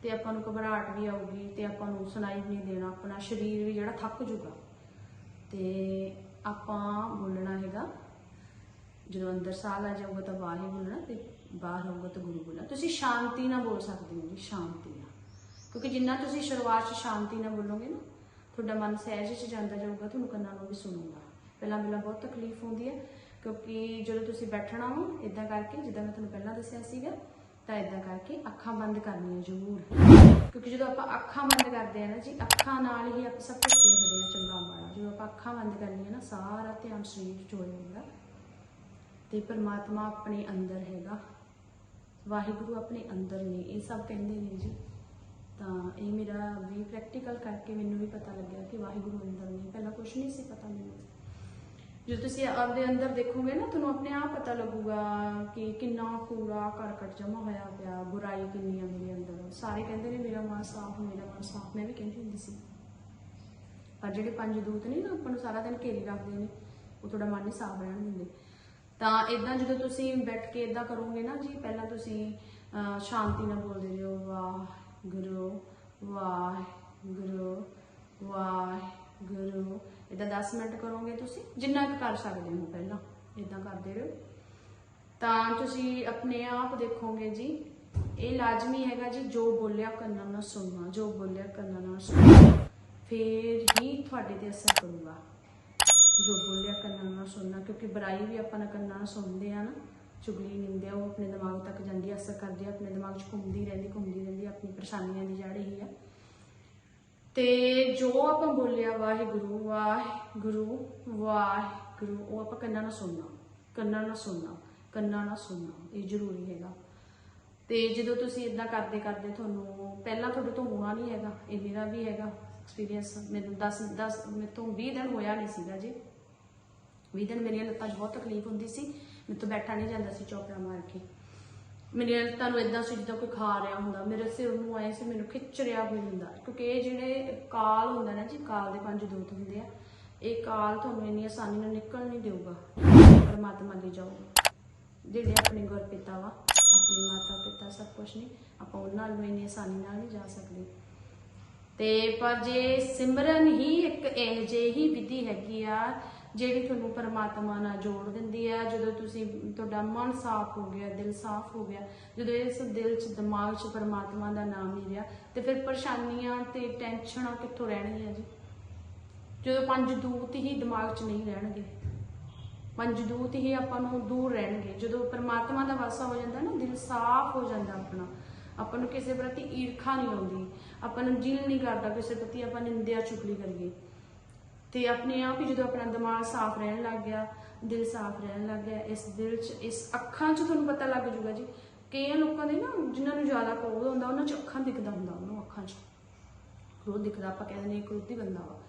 ਤੇ ਆਪਾਂ ਨੂੰ ਘਬਰਾਹਟ ਵੀ ਆਊਗੀ, ਤੇ ਆਪਾਂ ਨੂੰ ਸੁਣਾਈ ਵੀ ਨਹੀਂ ਦੇਣਾ, ਆਪਣਾ ਸਰੀਰ ਵੀ ਜਿਹੜਾ ਥੱਕ ਜੂਗਾ ਤੇ ਆਪਾਂ ਬੋਲਣਾ ਹੈਗਾ, ਜਦੋਂ ਅੰਦਰ ਸਾਹ ਆ ਜਾਊਗਾ ਤਾਂ ਬਾਹਰ ਹੀ ਬੋਲਣਾ, ਤੇ ਬਾਹਰ ਆਊਗਾ ਤਾਂ ਗੁਰੂ ਬੋਲਣਾ। ਤੁਸੀਂ ਸ਼ਾਂਤੀ ਨਾਲ ਬੋਲ ਸਕਦੇ ਹੋ ਜੀ, ਸ਼ਾਂਤੀ ਨਾਲ। ਕਿਉਂਕਿ ਜਿੰਨਾ ਤੁਸੀਂ ਸ਼ੁਰੂਆਤ 'ਚ ਸ਼ਾਂਤੀ ਨਾਲ ਬੋਲੋਗੇ ਨਾ, ਤੁਹਾਡਾ ਮਨ ਸਹਿਜ 'ਚ ਜਾਂਦਾ ਜਾਊਗਾ, ਤੁਹਾਨੂੰ ਕੰਨਾਂ ਨੂੰ ਵੀ ਸੁਣੂਗਾ। ਪਹਿਲਾਂ ਪਹਿਲਾਂ ਬਹੁਤ ਤਕਲੀਫ ਹੁੰਦੀ ਹੈ, ਕਿਉਂਕਿ ਜਦੋਂ ਤੁਸੀਂ ਬੈਠਣਾ ਹੋ ਇਦਾਂ ਕਰਕੇ, ਜਿੱਦਾਂ ਮੈਂ ਤੁਹਾਨੂੰ ਪਹਿਲਾਂ ਦੱਸਿਆ ਸੀਗਾ, ਤਾਂ ਇਦਾਂ ਕਰਕੇ ਅੱਖਾਂ ਬੰਦ ਕਰਨੀਆਂ ਜ਼ਰੂਰ। ਕਿਉਂਕਿ ਜਦੋਂ ਆਪਾਂ ਅੱਖਾਂ ਬੰਦ ਕਰਦੇ ਆ ਨਾ ਜੀ, ਅੱਖਾਂ ਨਾਲ ਹੀ ਆਪਾਂ ਸਭ ਕੁਝ ਦੇਖਦੇ ਆ, ਚੰਗਾ ਮਾੜਾ। ਜਦੋਂ ਆਪਾਂ ਅੱਖਾਂ ਬੰਦ ਕਰਨੀਆਂ ਨਾ, ਸਾਰਾ ਧਿਆਨ ਸਰੀਰ 'ਚ ਹੋ ਜਾਂਦਾ। ਤੇ ਪਰਮਾਤਮਾ ਆਪਣੇ ਅੰਦਰ ਹੈਗਾ। ਵਾਹਿਗੁਰੂ ਆਪਣੇ ਅੰਦਰ ਨੇ, ਇਹ ਸਭ ਕਹਿੰਦੇ ਨੇ ਜੀ। ਤਾਂ ਇਹ ਮੇਰਾ ਵੀ ਪ੍ਰੈਕਟੀਕਲ ਕਰਕੇ ਮੈਨੂੰ ਵੀ ਪਤਾ ਲੱਗਿਆ ਕਿ ਵਾਹਿਗੁਰੂ ਅੰਦਰ ਨੇ। ਪਹਿਲਾਂ ਕੁਝ ਨਹੀਂ ਸੀ ਪਤਾ ਮੈਨੂੰ। ਜਦੋਂ ਤੁਸੀਂ ਆਪਦੇ ਅੰਦਰ ਦੇਖੋਗੇ ਨਾ ਤੁਹਾਨੂੰ ਆਪਣੇ ਆਪ ਪਤਾ ਲੱਗੂਗਾ ਕਿ ਕਿੰਨਾ ਕੂੜਾ ਕਰਕਟ ਜਮਾ ਹੋਇਆ ਪਿਆ ਬੁਰਾਈ ਕਿੰਨੀ ਆ ਮੇਰੇ ਅੰਦਰ। ਸਾਰੇ ਕਹਿੰਦੇ ਨੇ ਮੇਰਾ ਮਨ ਸਾਫ਼ ਮੇਰਾ ਮਨ ਸਾਫ਼ ਮੈਂ ਵੀ ਕਹਿੰਦੀ ਹੁੰਦੀ ਸੀ। ਪਰ ਜਿਹੜੇ ਪੰਜ ਦੂਤ ਨੇ ਨਾ ਆਪਾਂ ਨੂੰ ਸਾਰਾ ਦਿਨ ਘੇਰੀ ਰੱਖਦੇ ਨੇ ਉਹ ਤੁਹਾਡਾ ਮਨ ਨਹੀਂ ਸਾਫ਼ ਰਹਿਣ ਦਿੰਦੇ। ਤਾਂ ਇਦਾਂ ਜਦੋਂ ਤੁਸੀਂ ਬੈਠ ਕੇ ਇਦਾਂ ਕਰੋਗੇ ਨਾ ਜੀ ਪਹਿਲਾਂ ਤੁਸੀਂ ਅਹ, ਸ਼ਾਂਤੀ ਨਾਲ ਬੋਲਦੇ ਰਹੋ ਵਾਹਿਗੁਰੂ ਵਾਹਿਗੁਰੂ ਵਾਹਿਗੁਰੂ। ਇਦਾਂ 10 ਮਿੰਟ ਕਰੋਗੇ ਤੁਸੀਂ? ਜਿੰਨਾ ਕੁ ਕਰ ਸਕਦੇ ਹੋ ਪਹਿਲਾਂ ਇਦਾਂ ਕਰਦੇ ਰਹੋ। ਤਾਂ ਤੁਸੀਂ ਆਪਣੇ ਆਪ ਦੇਖੋਗੇ ਜੀ, ਇਹ ਲਾਜ਼ਮੀ ਹੈਗਾ ਜੀ, ਜੋ ਬੋਲਿਆ ਕੰਨਾਂ ਨਾਲ ਸੁਣਨਾ, ਜੋ ਬੋਲਿਆ ਕੰਨਾਂ ਨਾਲ ਸੁਣਨਾ। ਫੇਰ ਹੀ ਤੁਹਾਡੇ ਤੇ ਅਸਰ ਕਰੂਗਾ ਜੋ ਬੋਲਿਆ ਕੰਨਾਂ ਨਾਲ ਸੁਣਨਾ, ਕਿਉਂਕਿ ਬੁਰਾਈ ਵੀ ਆਪਾਂ ਕੰਨਾਂ ਨਾਲ ਸੁਣਦੇ ਆ ਨਾ, ਚੁਗਲੀ ਨਿੰਦਿਆ, ਉਹ ਆਪਣੇ ਦਿਮਾਗ ਤੱਕ ਜਾਂਦੀ ਅਸਰ ਕਰਦੀ ਹੈ ਆਪਣੇ ਦਿਮਾਗ 'ਚ ਘੁੰਮਦੀ ਰਹਿੰਦੀ ਘੁੰਮਦੀ ਰਹਿੰਦੀ ਆਪਣੀ ਪਰੇਸ਼ਾਨੀਆਂ ਦੀ ਜੜ ਇਹੀ ਆ। ਤੇ ਜੋ ਆਪਾਂ ਬੋਲਿਆ, ਵਾਹਿਗੁਰੂ ਵਾਹਿਗੁਰੂ ਵਾਹਿਗੁਰੂ, ਉਹ ਆਪਾਂ ਕੰਨਾਂ ਨਾਲ ਸੁਣਨਾ, ਕੰਨਾਂ ਨਾਲ ਸੁਣਨਾ, ਕੰਨਾਂ ਨਾਲ ਸੁਣਨਾ, ਇਹ ਜ਼ਰੂਰੀ ਹੈਗਾ। ਤੇ ਜਦੋਂ ਤੁਸੀਂ ਇਦਾਂ ਕਰਦੇ ਕਰਦੇ ਤੁਹਾਨੂੰ, ਪਹਿਲਾਂ ਤੁਹਾਡੇ ਤੋਂ ਹੋਣਾ ਨਹੀਂ ਹੈਗਾ, ਇਹ ਮੇਰਾ ਵੀ ਹੈਗਾ ਐਕਸਪੀਰੀਅੰਸ ਮੈਨੂੰ 10 10 ਮੇਰੇ ਤੋਂ 20 ਦਿਨ ਹੋਇਆ ਨਹੀਂ ਸੀਗਾ ਜੀ। 20 ਦਿਨ ਮੇਰੀਆਂ ਲੱਤਾਂ 'ਚ ਬਹੁਤ ਤਕਲੀਫ ਹੁੰਦੀ ਸੀ, ਮੇਰੇ ਤੋਂ ਬੈਠਾ ਨਹੀਂ ਜਾਂਦਾ ਸੀ ਚੌਕੜਾ ਮਾਰ ਕੇ। ਮੇਰੀਆਂ ਲੱਤਾਂ ਇਦਾਂ ਸੀ ਜਿੱਦਾਂ ਕੋਈ ਖਾ ਰਿਹਾ ਹੁੰਦਾ, ਮੇਰੇ ਸਿਰ ਨੂੰ ਆਏ ਸੀ, ਮੈਨੂੰ ਖਿੱਚ ਰਿਹਾ ਹੋਈ ਹੁੰਦਾ। ਕਿਉਂਕਿ ਇਹ ਜਿਹੜੇ ਕਾਲ ਹੁੰਦਾ ਨਾ ਜੀ, ਕਾਲ ਦੇ ਪੰਜ ਦੂਤ ਹੁੰਦੇ ਆ, ਇਹ ਕਾਲ ਤੁਹਾਨੂੰ ਇੰਨੀ ਆਸਾਨੀ ਨਾਲ ਨਿਕਲ ਨਹੀਂ ਦੇਊਗਾ। ਪਰਮਾਤਮਾ ਦੇ ਜਾਓ। ਜਿਹੜੇ ਆਪਣੇ ਗੁਰ ਪਿਤਾ ਵਾ, ਆਪਣੇ ਮਾਤਾ ਪਿਤਾ ਸਭ ਕੁਝ ਨੇ, ਆਪਾਂ ਉਹਨਾਂ ਨੂੰ ਇੰਨੀ ਆਸਾਨੀ ਨਾਲ ਨਹੀਂ ਜਾ ਸਕਦੇ। ਤੇ ਪਰ ਜੇ ਸਿਮਰਨ ਹੀ ਇੱਕ ਇਹ ਜਿਹੀ ਵਿਧੀ ਹੈਗੀ ਆ ਜਿਹੜੀ ਤੁਹਾਨੂੰ ਪਰਮਾਤਮਾ ਨਾਲ ਜੋੜ ਦਿੰਦੀ ਹੈ, ਜਦੋਂ ਤੁਸੀਂ ਤੁਹਾਡਾ ਮਨ ਸਾਫ਼ ਹੋ ਗਿਆ, ਦਿਲ ਸਾਫ਼ ਹੋ ਗਿਆ, ਜਦੋਂ ਇਸ ਦਿਲ 'ਚ, ਦਿਮਾਗ 'ਚ ਪਰਮਾਤਮਾ ਦਾ ਨਾਮ ਨਹੀਂ ਰਿਹਾ, ਤੇ ਫਿਰ ਪਰੇਸ਼ਾਨੀਆਂ ਤੇ ਟੈਨਸ਼ਨਾਂ ਕਿੱਥੋਂ ਰਹਿਣਗੀਆਂ ਜੀ? ਜਦੋਂ ਪੰਜ ਦੂਤ ਹੀ ਦਿਮਾਗ 'ਚ ਨਹੀਂ ਰਹਿਣਗੇ, ਪੰਜ ਦੂਤ ਹੀ ਆਪਾਂ ਨੂੰ ਦੂਰ ਰਹਿਣਗੇ, ਜਦੋਂ ਪਰਮਾਤਮਾ ਦਾ ਵਾਸਾ ਹੋ ਜਾਂਦਾ ਨਾ, ਦਿਲ ਸਾਫ਼ ਹੋ ਜਾਂਦਾ ਆਪਣਾ, ਆਪਾਂ ਨੂੰ ਕਿਸੇ ਪ੍ਰਤੀ ਈਰਖਾ ਨਹੀਂ ਆਉਂਦੀ, ਆਪਾਂ ਨੂੰ ਦਿਲ ਨਹੀਂ ਕਰਦਾ, ਕਿਸੇ ਪ੍ਰਤੀ ਆਪਾਂ ਨਿੰਦਿਆ ਚੁਗਲੀ ਕਰੀਏ। ਤੇ ਆਪਣੇ ਆਪ ਹੀ ਜਦੋਂ ਆਪਣਾ ਦਿਮਾਗ ਸਾਫ਼ ਰਹਿਣ ਲੱਗ ਗਿਆ, ਦਿਲ ਸਾਫ਼ ਰਹਿਣ ਲੱਗ ਗਿਆ, ਇਸ ਦਿਲ 'ਚ, ਇਸ ਅੱਖਾਂ 'ਚ ਤੁਹਾਨੂੰ ਪਤਾ ਲੱਗ ਜੂਗਾ ਜੀ, ਕਈਆਂ ਲੋਕਾਂ ਦੇ ਨਾ ਜਿਨ੍ਹਾਂ ਨੂੰ ਜ਼ਿਆਦਾ ਕ੍ਰੋਧ ਹੁੰਦਾ, ਉਹਨਾਂ 'ਚ ਅੱਖਾਂ ਦਿਖਦਾ ਹੁੰਦਾ, ਉਹਨਾਂ ਨੂੰ ਅੱਖਾਂ 'ਚ। ਕ੍ਰੋਧ ਦਿਖਦਾ, ਆਪਾਂ ਕਹਿੰਦੇ ਨੇ ਕ੍ਰੋਧੀ ਬੰਦਾ ਵਾ।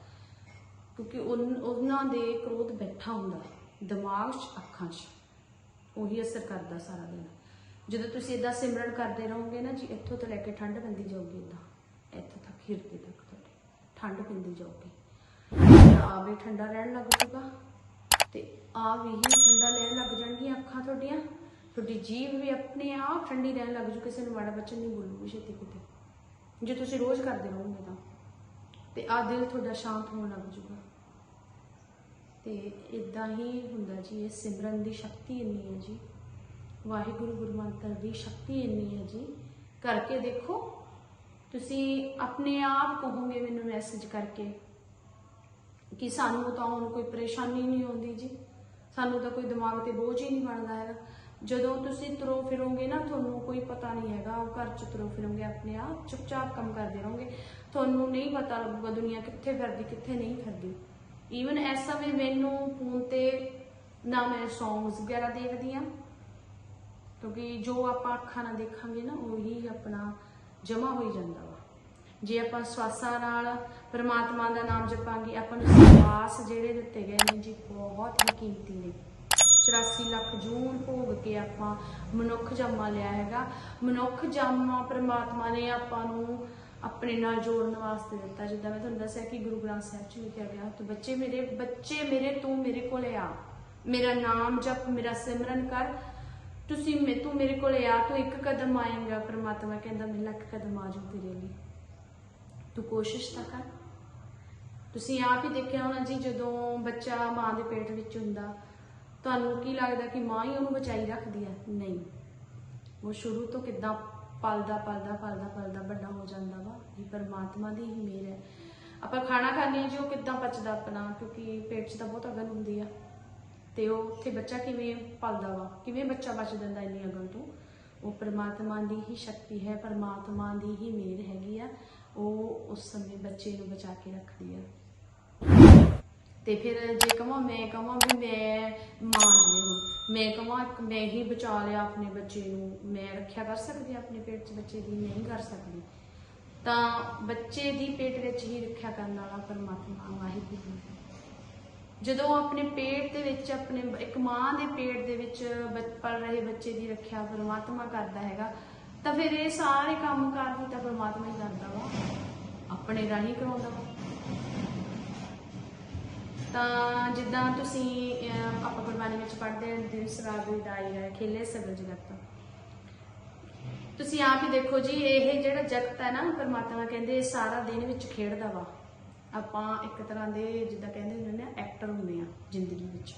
ਕਿਉਂਕਿ ਉਨ- ਉਹਨਾਂ ਦੇ ਕ੍ਰੋਧ ਬੈਠਾ ਹੁੰਦਾ, ਦਿਮਾਗ 'ਚ, ਅੱਖਾਂ 'ਚ। ਉਹੀ ਅਸਰ ਕਰਦਾ ਸਾਰਾ ਦਿਨ। ਜਦੋਂ ਤੁਸੀਂ ਇਦਾਂ ਸਿਮਰਨ ਕਰਦੇ ਰਹੋਗੇ ਨਾ ਜੀ, ਇੱਥੋਂ ਤੋਂ ਲੈ ਕੇ ਠੰਡ ਪੈਂਦੀ ਜਾਊਗੀ ਇਦਾਂ ਇੱਥੋਂ ਤੱਕ, ਹਿਰਦੇ ਤੱਕ ਤੁਹਾਡੇ। ਠੰਡ ਪੈਂਦੀ ਜਾਊਗੀ। ਆ ਵੀ ਠੰਡਾ ਰਹਿਣ ਲੱਗ ਜੂਗਾ ਤੇ ਆ ਵੀ ਹੀ ਠੰਡਾ ਲੈਣ ਲੱਗ ਜਾਣਗੀਆਂ ਅੱਖਾਂ ਤੁਹਾਡੀਆਂ। ਤੁਹਾਡੀ ਜੀਭ ਵੀ ਆਪਣੇ ਆਪ ਠੰਡੀ ਰਹਿਣ ਲੱਗ ਜੂ, ਕਿਸੇ ਨੂੰ ਮਾੜਾ ਬੱਚਾ ਨਹੀਂ ਬੋਲੂਗੀ ਛੇਤੀ ਕਿਤੇ। ਜੇ ਤੁਸੀਂ ਰੋਜ਼ ਕਰਦੇ ਰਹੋਗੇ ਤਾਂ। ਤੇ ਆ ਦਿਲ ਤੁਹਾਡਾ ਸ਼ਾਂਤ ਹੋਣ ਲੱਗ ਜੂਗਾ। ਤੇ ਇਦਾਂ ਹੀ ਹੁੰਦਾ ਜੀ, ਇਹ ਸਿਮਰਨ ਦੀ ਸ਼ਕਤੀ ਇੰਨੀ ਹੈ ਜੀ। ਵਾਹਿਗੁਰੂ ਗੁਰਮੰਤਰ ਦੀ ਸ਼ਕਤੀ ਇੰਨੀ ਹੈ ਜੀ। ਕਰਕੇ ਦੇਖੋ, ਤੁਸੀਂ ਆਪਣੇ ਆਪ ਕਹੋਗੇ ਮੈਨੂੰ ਮੈਸੇਜ ਕਰਕੇ। ਕਿ ਸਾਨੂੰ ਤਾਂ ਹੁਣ ਕੋਈ ਪਰੇਸ਼ਾਨੀ ਨਹੀਂ ਆਉਂਦੀ ਜੀ। ਸਾਨੂੰ ਤਾਂ ਕੋਈ ਦਿਮਾਗ ਤੇ ਬੋਝ ਹੀ ਨਹੀਂ ਬਣਦਾ ਹੈਗਾ। ਜਦੋਂ ਤੁਸੀਂ ਤੁਰੋ ਫਿਰੋਗੇ ਨਾ, ਤੁਹਾਨੂੰ ਕੋਈ ਪਤਾ ਨਹੀਂ ਹੈਗਾ। ਉਹ ਘਰ ਚ ਤੁਰੋ ਫਿਰੋਗੇ, ਆਪਣੇ ਆਪ ਚੁੱਪਚਾਪ ਕੰਮ ਕਰਦੇ ਰਹੋਗੇ। ਤੁਹਾਨੂੰ ਨਹੀਂ ਪਤਾ ਲੱਗੂਗਾ ਦੁਨੀਆ ਕਿੱਥੇ ਫਿਰਦੀ, ਕਿੱਥੇ ਨਹੀਂ ਫਿਰਦੀ। ਈਵਨ ਇਸ ਸਮੇਂ ਮੈਨੂੰ ਫੋਨ ਤੇ ਨਾ ਮੈਂ ਸੌਂਗਸ ਵਗੈਰਾ ਦੇਖਦੀ ਆ। ਕਿਉਂਕਿ ਜੋ ਆਪਾਂ ਅੱਖਾਂ ਨਾਲ ਦੇਖਾਂਗੇ ਨਾ, ਉਹੀ ਆਪਣਾ ਜਮਾ ਹੋਈ ਜਾਂਦਾ ਵਾ। ਜੇ ਆਪਾਂ ਸਵਾਸਾਂ ਨਾਲ ਪਰਮਾਤਮਾ ਦਾ ਨਾਮ ਜਪਾਂਗੇ, ਆਪਾਂ ਨੂੰ ਸਵਾਸ ਜਿਹੜੇ ਦਿੱਤੇ ਗਏ ਨੇ ਜੀ, ਬਹੁਤ ਹੀ ਕੀਮਤੀ ਨੇ। 84 ਲੱਖ ਜੂਨ ਭੋਗ ਕੇ ਆਪਾਂ ਮਨੁੱਖ ਜੰਮਾ ਲਿਆ ਹੈਗਾ। ਮਨੁੱਖ ਜੰਮਾ ਪ੍ਰਮਾਤਮਾ ਨੇ ਆਪਾਂ ਨੂੰ ਆਪਣੇ ਨਾਲ ਜੋੜਨ ਵਾਸਤੇ ਦਿੱਤਾ। ਜਿੱਦਾਂ ਮੈਂ ਤੁਹਾਨੂੰ ਦੱਸਿਆ ਕਿ ਗੁਰੂ ਗ੍ਰੰਥ ਸਾਹਿਬ 'ਚ ਲਿਖਿਆ ਗਿਆ, ਤੂੰ ਬੱਚੇ ਮੇਰੇ ਬੱਚੇ ਮੇਰੇ, ਤੂੰ ਮੇਰੇ ਕੋਲੇ ਆ। ਮੇਰਾ ਨਾਮ ਜਪ, ਮੇਰਾ ਸਿਮਰਨ ਕਰ। ਤੁਸੀਂ ਮੈਂ, ਤੂੰ ਮੇਰੇ ਕੋਲੇ ਆ। ਤੂੰ ਇੱਕ ਕਦਮ ਆਏਗਾ। ਪਰਮਾਤਮਾ ਕਹਿੰਦਾ, ਮੈਂ ਲੱਖ ਕਦਮ ਆ ਜਾਊਂ ਤੇਰੇ ਲਈ। ਤੂੰ ਕੋਸ਼ਿਸ਼ ਤਾਂ ਕਰ। ਤੁਸੀਂ ਆਪ ਹੀ ਦੇਖਿਆ ਹੋਣਾ ਜੀ, ਜਦੋਂ ਬੱਚਾ ਮਾਂ ਦੇ ਪੇਟ ਵਿੱਚ ਹੁੰਦਾ, ਤੁਹਾਨੂੰ ਕੀ ਲੱਗਦਾ ਕਿ ਮਾਂ ਹੀ ਉਹਨੂੰ ਬਚਾਈ ਰੱਖਦੀ ਹੈ? ਨਹੀਂ। ਉਹ ਸ਼ੁਰੂ ਤੋਂ ਕਿਦਾਂ ਪਲਦਾ ਪਲਦਾ ਪਲਦਾ ਪਲਦਾ ਵੱਡਾ ਹੋ ਜਾਂਦਾ ਵਾ, ਇਹ ਪਰਮਾਤਮਾ ਦੀ ਹੀ ਮਿਹਰ ਹੈ। ਆਪਾਂ ਖਾਣਾ ਖਾਂਦੇ ਹਾਂ ਜੀ, ਉਹ ਕਿਦਾਂ ਪਚਦਾ ਆਪਣਾ, ਕਿਉਂਕਿ ਪੇਟ 'ਚ ਤਾਂ ਬਹੁਤ ਅਗਨ ਹੁੰਦੀ ਆ। ਤੇ ਉਹ ਉੱਥੇ ਬੱਚਾ ਕਿਵੇਂ ਪਲਦਾ ਵਾ, ਕਿਵੇਂ ਬੱਚਾ ਬਚ ਜਾਂਦਾ ਇੰਨੀ ਅਗਨ ਤੋਂ? ਉਹ ਪਰਮਾਤਮਾ ਦੀ ਹੀ ਸ਼ਕਤੀ ਹੈ, ਪਰਮਾਤਮਾ ਦੀ ਹੀ ਮਿਹਰ ਹੈਗੀ ਆ। ਉਹ ਉਸ ਸਮੇਂ ਬੱਚੇ ਨੂੰ ਬਚਾ ਕੇ ਰੱਖਦੀ ਆ। ਤੇ ਫਿਰ ਜੇ ਕਹਾਂ ਮੈਂ ਕਹਾਂ ਵੀ ਮੈਂ ਮਾਂ ਜਿਵੇਂ ਹੁਣ ਮੈਂ ਕਹਾਂ ਮੈਂ ਹੀ ਬਚਾ ਲਿਆ ਆਪਣੇ ਬੱਚੇ ਨੂੰ, ਮੈਂ ਰੱਖਿਆ ਕਰ ਸਕਦੀ ਆਪਣੇ ਪੇਟ 'ਚ ਬੱਚੇ ਦੀ, ਨਹੀਂ ਕਰ ਸਕਦੀ। ਤਾਂ ਬੱਚੇ ਦੀ ਪੇਟ ਵਿੱਚ ਹੀ ਰੱਖਿਆ ਕਰਨ ਵਾਲਾ ਪਰਮਾਤਮਾ ਵਾਹਿਗੁਰੂ ਹੈ। ਜਦੋਂ ਆਪਣੇ ਪੇਟ ਦੇ ਵਿੱਚ, ਆਪਣੇ ਇੱਕ ਮਾਂ ਦੇ ਪੇਟ ਦੇ ਵਿੱਚ ਬ- ਪਲ ਰਹੇ ਬੱਚੇ ਦੀ ਰੱਖਿਆ ਪਰਮਾਤਮਾ ਕਰਦਾ ਹੈਗਾ ਤਾਂ ਫਿਰ ਇਹ ਸਾਰੇ ਕੰਮ ਕਾਰ ਵੀ ਤਾਂ ਪਰਮਾਤਮਾ ਹੀ ਕਰਦਾ ਵਾ। ਆਪਣੇ ਰਾਹੀਂ ਕਰਾਉਂਦਾ ਵਾ। ਤਾਂ ਜਿੱਦਾਂ ਤੁਸੀਂ ਆਪਾਂ ਗੁਰਬਾਣੀ ਵਿੱਚ ਪੜ੍ਹਦੇ ਹਾਂ, ਦਿਨ ਸਰਾਗ ਦੀ ਦਾਈ ਹੈ, ਖੇਲੇ ਸਗਲ ਜਗਤ। ਤੁਸੀਂ ਆਪ ਹੀ ਦੇਖੋ ਜੀ, ਇਹ ਜਿਹੜਾ ਜਗਤ ਹੈ ਨਾ, ਪਰਮਾਤਮਾ ਕਹਿੰਦੇ ਸਾਰਾ ਦਿਨ ਵਿੱਚ ਖੇਡਦਾ ਵਾ। ਆਪਾਂ ਇੱਕ ਤਰ੍ਹਾਂ ਦੇ ਜਿੱਦਾਂ ਕਹਿੰਦੇ ਹੁੰਦੇ ਨੇ ਐਕਟਰ ਹੁੰਦੇ ਆ, ਜ਼ਿੰਦਗੀ ਵਿੱਚ।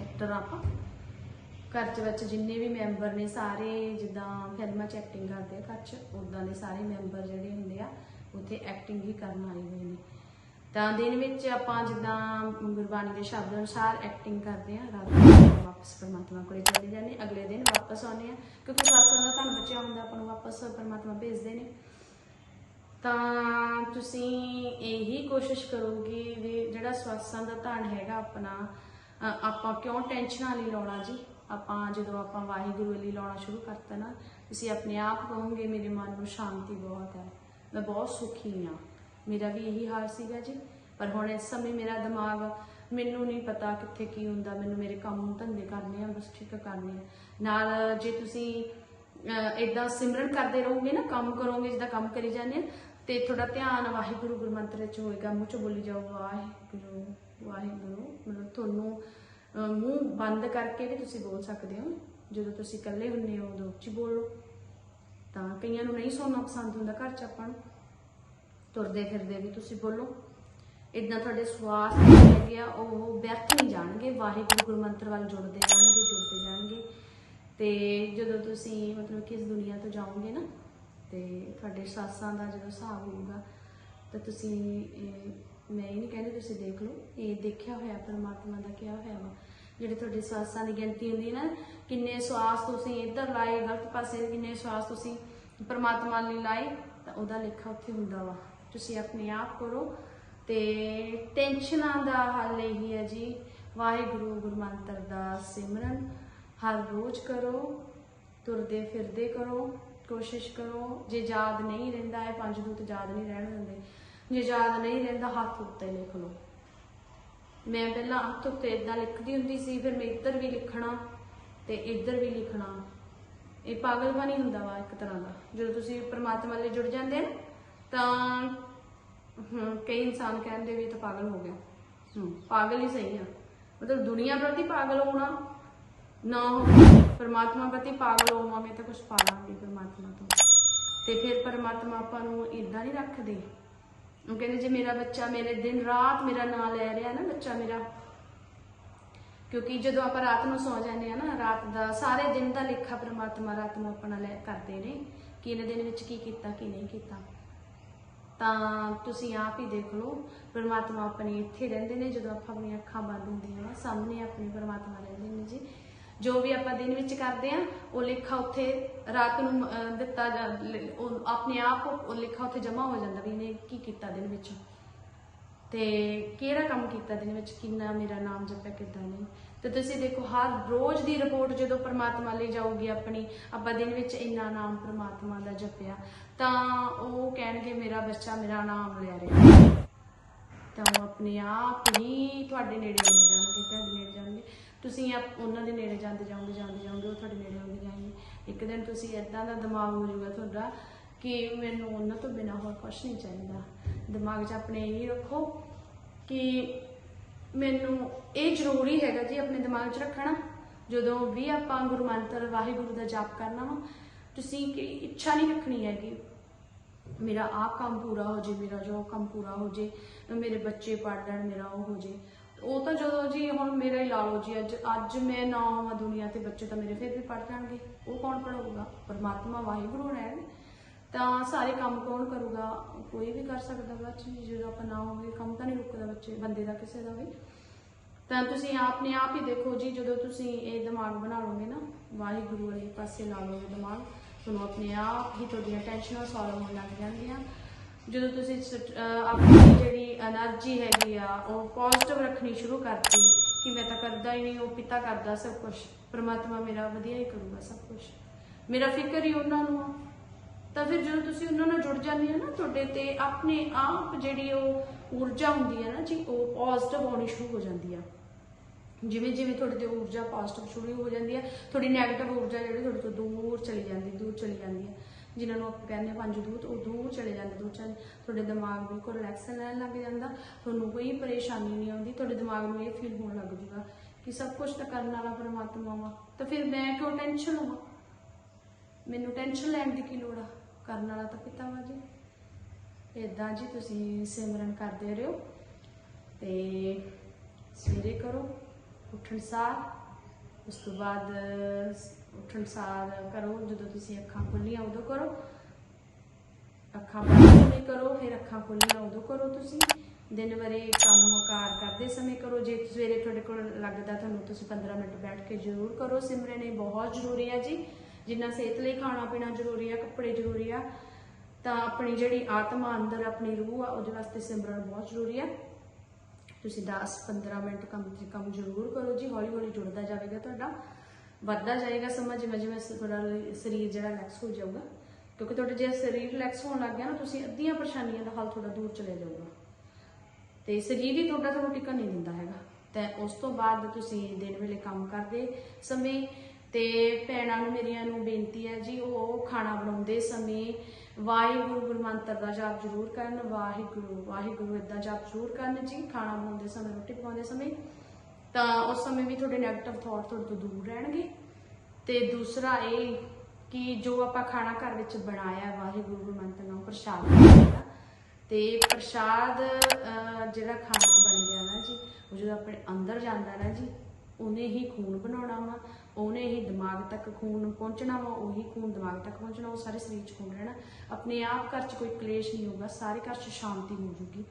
ਐਕਟਰ ਆਪਾਂ। ਘਰ ਚ ਵਿੱਚ ਜਿੰਨੇ ਵੀ ਮੈਂਬਰ ਨੇ ਸਾਰੇ, ਜਿੱਦਾਂ ਫਿਲਮਾਂ 'ਚ ਐਕਟਿੰਗ ਕਰਦੇ ਆ ਘਰ 'ਚ ਉਦਾਂ ਦੇ ਸਾਰੇ ਮੈਂਬਰ ਜਿਹੜੇ ਹੁੰਦੇ ਆ, ਉੱਥੇ ਐਕਟਿੰਗ ਹੀ ਕਰਨ ਆਏ ਹੋਏ ਨੇ। ਤਾਂ ਦਿਨ ਵਿੱਚ ਆਪਾਂ ਜਿੱਦਾਂ ਗੁਰਬਾਣੀ ਦੇ ਸ਼ਬਦ ਅਨੁਸਾਰ ਐਕਟਿੰਗ ਕਰਦੇ ਆ, ਰਾਤ ਨੂੰ ਵਾਪਸ ਪਰਮਾਤਮਾ ਕੋਲੇ ਚਲੇ ਜਾਂਦੇ ਅਗਲੇ ਦਿਨ ਵਾਪਸ ਆਉਂਦੇ ਆ ਕਿਉਂਕਿ ਸਾਥ ਦਾ ਤੁਹਾਨੂੰ ਬੱਚਿਆ ਹੁੰਦਾ, ਆਪਾਂ ਨੂੰ ਵਾਪਸ ਪਰਮਾਤਮਾ ਭੇਜਦੇ ਨੇ। ਤਾਂ ਤੁਸੀਂ ਇਹੀ ਕੋਸ਼ਿਸ਼ ਕਰੋਗੇ ਵੀ ਜਿਹੜਾ ਸਵਾਸਾਂ ਦਾ ਧਨ ਹੈਗਾ ਆਪਣਾ ਆਪਾਂ ਕਿਉਂ ਟੈਨਸ਼ਨਾਂ ਲਈ ਲਾਉਣਾ ਜੀ? ਆਪਾਂ ਜਦੋਂ ਆਪਾਂ ਵਾਹਿਗੁਰੂ ਲਈ ਲਾਉਣਾ ਸ਼ੁਰੂ ਕਰਤਾ ਨਾ, ਤੁਸੀਂ ਆਪਣੇ ਆਪ ਕਹੋਗੇ, ਮੇਰੇ ਮਨ ਨੂੰ ਸ਼ਾਂਤੀ ਬਹੁਤ ਹੈ। ਮੈਂ ਬਹੁਤ ਸੁਖੀ ਹਾਂ। ਮੇਰਾ ਵੀ ਇਹੀ ਹਾਲ ਸੀਗਾ ਜੀ। ਪਰ ਹੁਣ ਇਸ ਸਮੇਂ ਮੇਰਾ ਦਿਮਾਗ ਮੈਨੂੰ ਨਹੀਂ ਪਤਾ ਕਿੱਥੇ ਕੀ ਹੁੰਦਾ। ਮੈਨੂੰ ਮੇਰੇ ਕੰਮ ਧੰਦੇ ਕਰਨੇ ਆ, ਬਸ ਠੀਕ ਕਰਨੇ ਆ। ਨਾਲ ਜੇ ਤੁਸੀਂ ਇਦਾਂ ਸਿਮਰਨ ਕਰਦੇ ਰਹੋਗੇ ਨਾ, ਕੰਮ ਕਰੋਗੇ, ਜਿੱਦਾਂ ਕੰਮ ਕਰੀ ਜਾਂਦੇ ਆ, ਤੇ ਤੁਹਾਡਾ ਧਿਆਨ ਵਾਹਿਗੁਰੂ ਗੁਰਮੰਤਰ 'ਚ ਹੋਏਗਾ। ਮੂੰਹ ਚ ਬੋਲੀ ਜਾਓ, ਵਾਹਿਗੁਰੂ ਵਾਹਿਗੁਰੂ, ਮਤਲਬ ਤੁਹਾਨੂੰ ਮੂੰਹ ਬੰਦ ਕਰਕੇ ਵੀ ਤੁਸੀਂ ਬੋਲ ਸਕਦੇ ਹੋ। ਜਦੋਂ ਤੁਸੀਂ ਇਕੱਲੇ ਹੁੰਦੇ ਹੋ ਉਦੋਂ ਉੱਚੀ ਬੋਲੋ, ਤਾਂ ਕਈਆਂ ਨੂੰ ਨਹੀਂ ਸੁਣਨਾ ਪਸੰਦ ਹੁੰਦਾ ਘਰ ਚ ਆਪਾਂ ਨੂੰ। ਤੁਰਦੇ ਫਿਰਦੇ ਵੀ ਤੁਸੀਂ ਬੋਲੋ। ਇਦਾਂ ਤੁਹਾਡੇ ਸਵਾਸ ਹੈਗੇ ਆ, ਉਹ ਵਿਅਰਥ ਨਹੀਂ ਜਾਣਗੇ। ਵਾਹਿਗੁਰੂ ਗੁਰਮੰਤਰ ਵੱਲ ਜੁੜਦੇ ਜਾਣਗੇ ਜੁੜਦੇ ਜਾਣਗੇ। ਤੇ ਜਦੋਂ ਤੁਸੀਂ ਮਤਲਬ ਕਿ ਇਸ ਦੁਨੀਆ ਤੋਂ ਜਾਓਗੇ ਨਾ, ਤੇ ਤੁਹਾਡੇ ਸਾਸਾਂ ਦਾ ਜਦੋਂ ਹਿਸਾਬ ਹੋਊਗਾ, ਤਾਂ ਤੁਸੀਂ ਮੈਂ ਇਹ ਨਹੀਂ ਕਹਿੰਦੀ ਤੁਸੀਂ ਦੇਖ ਲਓ, ਇਹ ਦੇਖਿਆ ਹੋਇਆ, ਪਰਮਾਤਮਾ ਦਾ ਕਿਹਾ ਹੋਇਆ ਵਾ। ਜਿਹੜੇ ਤੁਹਾਡੇ ਸਵਾਸਾਂ ਦੀ ਗਿਣਤੀ ਹੁੰਦੀ ਹੈ ਨਾ, ਕਿੰਨੇ ਸਵਾਸ ਤੁਸੀਂ ਇੱਧਰ ਲਾਏ, ਗਲਤ ਪਾਸੇ ਕਿੰਨੇ ਸਵਾਸ ਤੁਸੀਂ ਪਰਮਾਤਮਾ ਲਈ ਲਾਏ, ਤਾਂ ਉਹਦਾ ਲੇਖਾ ਉੱਥੇ ਹੁੰਦਾ ਵਾ। ਤੁਸੀਂ ਆਪਣੇ ਆਪ ਕਰੋ ਤੇ ਟੈਨਸ਼ਨਾਂ ਦਾ ਹੱਲ ਇਹੀ ਹੈ ਜੀ। ਵਾਹਿਗੁਰੂ ਗੁਰਮੰਤਰ ਦਾ ਸਿਮਰਨ ਹਰ ਰੋਜ਼ ਕਰੋ, ਤੁਰਦੇ ਫਿਰਦੇ ਕਰੋ, ਕੋਸ਼ਿਸ਼ ਕਰੋ। ਜੇ ਯਾਦ ਨਹੀਂ ਰਹਿੰਦਾ ਹੈ, ਪੰਜ ਦੂਤ ਯਾਦ ਨਹੀਂ ਰਹਿਣ ਦਿੰਦੇ। ਜੇ ਯਾਦ ਨਹੀਂ ਰਹਿੰਦਾ ਹੱਥ ਉੱਤੇ ਲਿਖ ਲਓ। ਮੈਂ ਪਹਿਲਾਂ ਹੱਥ ਉੱਤੇ ਇਦਾਂ ਲਿਖਦੀ ਹੁੰਦੀ ਸੀ ਫਿਰ ਮੈਂ ਇੱਧਰ ਵੀ ਲਿਖਣਾ ਤੇ ਇੱਧਰ ਵੀ ਲਿਖਣਾ। ਇਹ ਪਾਗਲਪਨ ਹੀ ਹੁੰਦਾ ਵਾ ਇੱਕ ਤਰ੍ਹਾਂ ਦਾ। ਜਦੋਂ ਤੁਸੀਂ ਪਰਮਾਤਮਾ ਨਾਲ ਜੁੜ ਜਾਂਦੇ ਆ ਤਾਂ ਹਮ, ਕਈ ਇਨਸਾਨ ਕਹਿੰਦੇ ਵੀ ਇਹ ਤਾਂ ਪਾਗਲ ਹੋ ਗਿਆ। ਹਮ, ਪਾਗਲ ਹੀ ਸਹੀ ਆ। ਮਤਲਬ ਦੁਨੀਆ ਪ੍ਰਤੀ ਪਾਗਲ ਹੋਣਾ ਨਾ ਹੋ ਪਰਮਾਤਮਾ ਪ੍ਰਤੀ ਪਾਗਲ ਹੋਵਾਂਗੇ ਤਾਂ ਕੁਝ ਪਾਲਾਂਗੇ ਪਰਮਾਤਮਾ ਤੋਂ। ਤੇ ਫਿਰ ਪਰਮਾਤਮਾ ਆਪਾਂ ਨੂੰ ਇਦਾਂ ਨਹੀਂ ਰੱਖਦੇ। ਉਹ ਕਹਿੰਦੇ, ਜੇ ਮੇਰਾ ਬੱਚਾ ਮੇਰੇ ਦਿਨ ਰਾਤ ਮੇਰਾ ਨਾਂ ਲੈ ਰਿਹਾ ਨਾ, ਬੱਚਾ ਮੇਰਾ, ਕਿਉਂਕਿ ਜਦੋਂ ਆਪਾਂ ਰਾਤ ਨੂੰ ਸੌ ਜਾਂਦੇ ਆ ਨਾ, ਰਾਤ ਦਾ ਸਾਰੇ ਦਿਨ ਦਾ ਲੇਖਾ ਪ੍ਰਮਾਤਮਾ ਰਾਤ ਨੂੰ ਆਪਣਾ ਲੈ ਕਰਦੇ ਨੇ, ਕਿ ਇਹਨੇ ਦਿਨ ਵਿੱਚ ਕੀ ਕੀਤਾ, ਕੀ ਨਹੀਂ ਕੀਤਾ। ਤਾਂ ਤੁਸੀਂ ਆਪ ਹੀ ਦੇਖ ਲਓ, ਪਰਮਾਤਮਾ ਆਪਣੇ ਇੱਥੇ ਰਹਿੰਦੇ ਨੇ, ਜਦੋਂ ਆਪਾਂ ਆਪਣੀਆਂ ਅੱਖਾਂ ਬੰਦ ਹੁੰਦੀਆਂ ਨੇ ਸਾਹਮਣੇ ਆਪਣੇ ਪ੍ਰਮਾਤਮਾ ਰਹਿੰਦੇ ਨੇ ਜੀ। ਜੋ ਵੀ ਆਪਾਂ ਦਿਨ ਵਿੱਚ ਕਰਦੇ ਆ ਉਹ ਲੇਖਾ ਉੱਥੇ ਰਾਤ ਨੂੰ ਅਹ, ਦਿੱਤਾ ਜਾ- ਲ- ਉਹ ਆਪਣੇ ਆਪ ਉਹ ਲੇਖਾ ਉੱਥੇ ਜਮਾ ਹੋ ਜਾਂਦਾ ਵੀ ਇਹਨੇ ਕੀ ਕੀਤਾ ਦਿਨ ਵਿੱਚ। ਤੇ ਕਿਹੜਾ ਕੰਮ ਕੀਤਾ ਦਿਨ ਵਿੱਚ? ਕਿੰਨਾ ਮੇਰਾ ਨਾਮ ਜਪਿਆ ਕਿੱਦਾਂ ਨਹੀਂ? ਤੇ ਤੁਸੀਂ ਦੇਖੋ ਹਰ ਰੋਜ਼ ਦੀ ਰਿਪੋਰਟ ਜਦੋਂ ਪ੍ਰਮਾਤਮਾ ਲਈ ਜਾਊਗੀ ਆਪਣੀ ਆਪਾਂ ਦਿਨ ਵਿੱਚ ਇੰਨਾ ਨਾਮ ਪ੍ਰਮਾਤਮਾ ਦਾ ਜਪਿਆ ਤਾਂ ਉਹ ਕਹਿਣਗੇ ਮੇਰਾ ਬੱਚਾ ਮੇਰਾ ਨਾਮ ਲੈ ਰਿਹਾ ਤਾਂ ਉਹ ਆਪਣੇ ਆਪ ਹੀ ਤੁਹਾਡੇ ਨੇੜੇ ਆਉਂਦੇ ਜਾਣਗੇ ਤੁਹਾਡੇ ਨੇੜੇ ਜਾਣਗੇ। ਤੁਸੀਂ ਆਪ ਉਹਨਾਂ ਦੇ ਨੇੜੇ ਜਾਂਦੇ ਜਾਓਗੇ ਜਾਂਦੇ ਜਾਓਗੇ, ਉਹ ਤੁਹਾਡੇ ਨੇੜੇ ਆਉਂਦੇ ਜਾਣਗੇ। ਇੱਕ ਦਿਨ ਤੁਸੀਂ ਇਦਾਂ ਦਾ ਦਿਮਾਗ ਹੋ ਜਾਊਗਾ ਤੁਹਾਡਾ ਕਿ ਮੈਨੂੰ ਉਹਨਾਂ ਤੋਂ ਬਿਨਾ ਹੋਰ ਕੁਝ ਨਹੀਂ ਚਾਹੀਦਾ। ਦਿਮਾਗ 'ਚ ਆਪਣੇ ਇਹ ਰੱਖੋ ਕਿ ਮੈਨੂੰ ਇਹ ਜ਼ਰੂਰੀ ਹੈਗਾ ਜੀ ਆਪਣੇ ਦਿਮਾਗ 'ਚ ਰੱਖਣਾ। ਜਦੋਂ ਵੀ ਆਪਾਂ ਗੁਰੂ ਮੰਤਰ ਵਾਹਿਗੁਰੂ ਦਾ ਜਾਪ ਕਰਨਾ ਵਾ, ਤੁਸੀਂ ਕਿ ਇੱਛਾ ਨਹੀਂ ਰੱਖਣੀ ਹੈਗੀ। ਮੇਰਾ ਆਹ ਕੰਮ ਪੂਰਾ ਹੋ ਜੇ, ਮੇਰਾ ਜੋ ਕੰਮ ਪੂਰਾ ਹੋ ਜੇ, ਮੇਰੇ ਬੱਚੇ ਪੜ੍ਹ ਲੈਣ, ਮੇਰਾ ਉਹ ਹੋ ਜੇ। ਉਹ ਤਾਂ ਜਦੋਂ ਜੀ ਹੁਣ ਮੇਰਾ ਹੀ ਲਾ ਲਓ ਜੀ, ਅੱਜ ਅੱਜ ਮੈਂ ਨਾ ਹੋਵਾਂ ਦੁਨੀਆ ਤੇ ਬੱਚੇ ਤਾਂ ਮੇਰੇ ਫਿਰ ਵੀ ਪੜ੍ਹ ਜਾਣਗੇ। ਉਹ ਕੌਣ ਪੜਾਊਗਾ ਪਰਮਾਤਮਾ ਵਾਹਿਗੁਰੂ ਰਹਿਣ ਤਾਂ ਸਾਰੇ ਕੰਮ ਕੌਣ ਕਰੂਗਾ? ਕੋਈ ਵੀ ਕਰ ਸਕਦਾ ਬਾਅਦ ਚ ਜਦੋਂ ਆਪਾਂ ਨਾ ਹੋਵੇ ਕੰਮ ਤਾਂ ਨਹੀਂ ਰੁਕਦਾ ਬੱਚੇ, ਬੰਦੇ ਦਾ ਕਿਸੇ ਦਾ ਵੀ। ਤਾਂ ਤੁਸੀਂ ਆਪਣੇ ਆਪ ਹੀ ਦੇਖੋ ਜੀ, ਜਦੋਂ ਤੁਸੀਂ ਇਹ ਦਿਮਾਗ ਬਣਾ ਲਓਗੇ ਨਾ, ਵਾਹਿਗੁਰੂ ਵਾਲੇ ਪਾਸੇ ਲਾ ਲਓਗੇ ਦਿਮਾਗ, ਤੁਹਾਨੂੰ ਆਪਣੇ ਆਪ ਹੀ ਤੁਹਾਡੀਆਂ ਟੈਨਸ਼ਨਾਂ ਸੋਲਵ ਹੋਣ ਲੱਗ ਜਾਂਦੀਆਂ। ਜਦੋਂ ਤੁਸੀਂ ਆਪਣੀ ਜਿਹੜੀ એનર્ਜੀ ਹੈਗੀ ਆ, ਉਹ ਪੋਜ਼ਿਟਿਵ ਰੱਖਣੀ ਸ਼ੁਰੂ ਕਰਤੀ ਕਿ ਮੈਂ ਤਾਂ ਕਰਦਾ ਹੀ ਨਹੀਂ, ਉਹ ਪਿਤਾ ਕਰਦਾ ਸਭ ਕੁਝ ਪਰਮਾਤਮਾ ਮੇਰਾ ਵਧੀਆ ਹੀ ਕਰੂਗਾ ਸਭ ਕੁਝ ਮੇਰਾ ਫਿਕਰ ਹੀ ਉਹਨਾਂ ਨੂੰ ਆ। ਤਾਂ ਫਿਰ ਜਦੋਂ ਤੁਸੀਂ ਉਹਨਾਂ ਨਾਲ ਜੁੜ ਜਾਂਦੇ ਹੋ ਨਾ, ਤੁਹਾਡੇ ਤੇ ਆਪਣੇ ਆਪ ਜਿਹੜੀ ਉਹ ਊਰਜਾ ਹੁੰਦੀ ਹੈ ਨਾ ਜੀ, ਉਹ ਪੋਜ਼ਿਟਿਵ ਹੋਣੀ ਸ਼ੁਰੂ ਹੋ ਜਾਂਦੀ ਆ। ਜਿਵੇਂ ਜਿਵੇਂ ਤੁਹਾਡੇ ਤੇ ਊਰਜਾ ਪੋਜ਼ਿਟਿਵ ਸ਼ੁਰੂ ਹੋ ਜਾਂਦੀ ਆ, ਤੁਹਾਡੀ ਨੈਗੇਟਿਵ ਊਰਜਾ ਜਿਹੜੀ ਤੁਹਾਡੇ ਤੋਂ ਦੂਰ ਚਲੀ ਜਾਂਦੀ, ਦੂਰ ਚਲੀ ਜਾਂਦੀ ਹੈ ਜਿਨ੍ਹਾਂ ਨੂੰ ਆਪਾਂ ਕਹਿੰਦੇ ਹਾਂ ਪੰਜ ਦੂਤ, ਉਹ ਦੂਰ ਚਲੇ ਜਾਂਦੇ, ਦੂਰ ਚਲੇ ਤੁਹਾਡੇ ਦਿਮਾਗ ਬਿਲਕੁਲ ਰਿਲੈਕਸ ਰਹਿਣ ਲੱਗ ਜਾਂਦਾ, ਤੁਹਾਨੂੰ ਕੋਈ ਪਰੇਸ਼ਾਨੀ ਨਹੀਂ ਆਉਂਦੀ, ਤੁਹਾਡੇ ਦਿਮਾਗ ਨੂੰ ਇਹ ਫੀਲ ਹੋਣ ਲੱਗ ਜੂਗਾ ਕਿ ਸਭ ਕੁਝ ਤਾਂ ਕਰਨ ਵਾਲਾ ਪਰਮਾਤਮਾ ਵਾ। ਤਾਂ ਫਿਰ ਮੈਂ ਕਿਉਂ ਟੈਨਸ਼ਨ ਲਵਾਂ? ਮੈਨੂੰ ਟੈਨਸ਼ਨ ਲੈਣ ਦੀ ਕੀ ਲੋੜ ਆ? ਕਰਨ ਵਾਲਾ ਤਾਂ ਪਿਤਾ ਵਾ ਜੀ। ਇਦਾਂ ਜੀ ਤੁਸੀਂ ਸਿਮਰਨ ਕਰਦੇ ਰਹੋ ਤੇ ਸਵੇਰੇ ਕਰੋ, ਉੱਠਣ ਸਾਰ, ਉਸ ਤੋਂ ਬਾਅਦ ਉੱਠਣ ਸਾਰ ਕਰੋ, ਜਦੋਂ ਤੁਸੀਂ ਅੱਖਾਂ ਖੁੱਲੀਆਂ ਉਦੋਂ ਕਰੋ। ਅੱਖਾਂ ਬੰਦ ਸਮੇਂ ਕਰੋ, ਫਿਰ ਅੱਖਾਂ ਖੁੱਲੀਆਂ ਉਦੋਂ ਕਰੋ ਤੁਸੀਂ। ਦਿਨ ਵਰੇ ਕੰਮ ਕਾਰ ਕਰਦੇ ਸਮੇਂ ਕਰੋ। ਜੇ ਸਵੇਰੇ ਤੁਹਾਡੇ ਕੋਲ ਲੱਗਦਾ ਤੁਹਾਨੂੰ ਤੁਸੀਂ 15 ਮਿੰਟ ਬੈਠ ਕੇ ਜ਼ਰੂਰ ਕਰੋ। ਸਿਮਰਨ ਇਹ ਬਹੁਤ ਜ਼ਰੂਰੀ ਹੈ ਜੀ। ਜਿੰਨਾ ਸਿਹਤ ਲਈ ਖਾਣਾ ਪੀਣਾ ਜ਼ਰੂਰੀ ਆ, ਕੱਪੜੇ ਜ਼ਰੂਰੀ ਆ, ਤਾਂ ਆਪਣੀ ਜਿਹੜੀ ਆਤਮਾ ਅੰਦਰ ਆਪਣੀ ਰੂਹ ਆ, ਉਹਦੇ ਵਾਸਤੇ ਸਿਮਰਨ ਬਹੁਤ ਜ਼ਰੂਰੀ ਆ। ਤੁਸੀਂ 10-15 ਮਿੰਟ ਕੰਮ ਤੇ ਕੰਮ ਜ਼ਰੂਰ ਕਰੋ ਜੀ। ਹੌਲੀ ਹੌਲੀ ਜੁੜਦਾ ਜਾਵੇਗਾ ਤੁਹਾਡਾ। ਵੱਧਦਾ ਜਾਏਗਾ ਸਮਾਂ, ਜਿਵੇਂ ਜਿਵੇਂ ਤੁਹਾਡਾ ਸਰੀਰ ਜਿਹੜਾ ਰਿਲੈਕਸ ਹੋ ਜਾਊਗਾ। ਕਿਉਂਕਿ ਤੁਹਾਡੇ ਜੇ ਸਰੀਰ ਰਿਲੈਕਸ ਹੋਣ ਲੱਗ ਗਿਆ ਨਾ, ਤੁਸੀਂ ਅੱਧੀਆਂ ਪਰੇਸ਼ਾਨੀਆਂ ਦਾ ਹੱਲ ਤੁਹਾਡਾ ਦੂਰ ਚਲੇ ਜਾਊਗਾ। ਤੇ ਸਰੀਰ ਹੀ ਤੁਹਾਡਾ ਤੁਹਾਨੂੰ ਟਿਕਣ ਨਹੀਂ ਦਿੰਦਾ ਹੈਗਾ। ਤੇ ਉਸ ਤੋਂ ਬਾਅਦ ਤੁਸੀਂ ਦਿਨ ਵੇਲੇ ਕੰਮ ਕਰਦੇ ਸਮੇਂ, ਤੇ ਭੈਣਾਂ ਨੂੰ ਮੇਰੀਆਂ ਨੂੰ ਬੇਨਤੀ ਹੈ ਜੀ, ਉਹ ਖਾਣਾ ਬਣਾਉਂਦੇ ਸਮੇਂ ਵਾਹਿਗੁਰੂ ਗੁਰਮੰਤਰ ਦਾ ਜਾਪ ਜ਼ਰੂਰ ਕਰਨ, ਵਾਹਿਗੁਰੂ ਵਾਹਿਗੁਰੂ ਇਦਾਂ ਜਾਪ ਜ਼ਰੂਰ ਕਰਨ ਜੀ, ਖਾਣਾ ਬਣਾਉਂਦੇ ਸਮੇਂ, ਰੋਟੀ ਪਕਾਉਂਦੇ ਸਮੇਂ। ਤਾਂ ਉਸ ਸਮੇਂ ਵੀ ਤੁਹਾਡੇ 네ਗੇਟਿਵ ਥਾਟ ਤੁਹਾਡੇ ਤੋਂ ਦੂਰ ਰਹਿਣਗੇ। ਤੇ ਦੂਸਰਾ ਇਹ ਕਿ ਜੋ ਆਪਾਂ ਖਾਣਾ ਘਰ ਵਿੱਚ ਬਣਾਇਆ, ਵਾਹਿਗੁਰੂ ਗੁਰੂ ਮੰਤਰ ਨਾਲ ਪ੍ਰਸ਼ਾਦ ਬਣਾਇਆ। ਤੇ ਪ੍ਰਸ਼ਾਦ ਜਿਹੜਾ ਖਾਣਾ ਬਣ ਗਿਆ ਨਾ ਜੀ, ਉਹ ਜਦੋਂ ਆਪਣੇ ਅੰਦਰ ਜਾਂਦਾ ਨਾ ਜੀ, ਉਹਨੇ ਹੀ ਖੂਨ ਬਣਾਉਣਾ ਵਾ, ਉਹਨੇ ਹੀ ਦਿਮਾਗ ਤੱਕ ਖੂਨ ਪਹੁੰਚਣਾ ਵਾ, ਉਹੀ ਖੂਨ ਦਿਮਾਗ ਤੱਕ ਪਹੁੰਚਣਾ, ਉਹ ਸਾਰੇ ਸਰੀਰ 'ਚ ਖੂਨ ਰਹਿਣਾ। ਆਪਣੇ ਆਪ ਘਰ 'ਚ ਕੋਈ ਕਲੇਸ਼ ਨਹੀਂ ਹੋਊਗਾ, ਸਾਰੇ ਘਰ 'ਚ ਸ਼ਾਂਤੀ ਹੋ ਜੂਗੀ।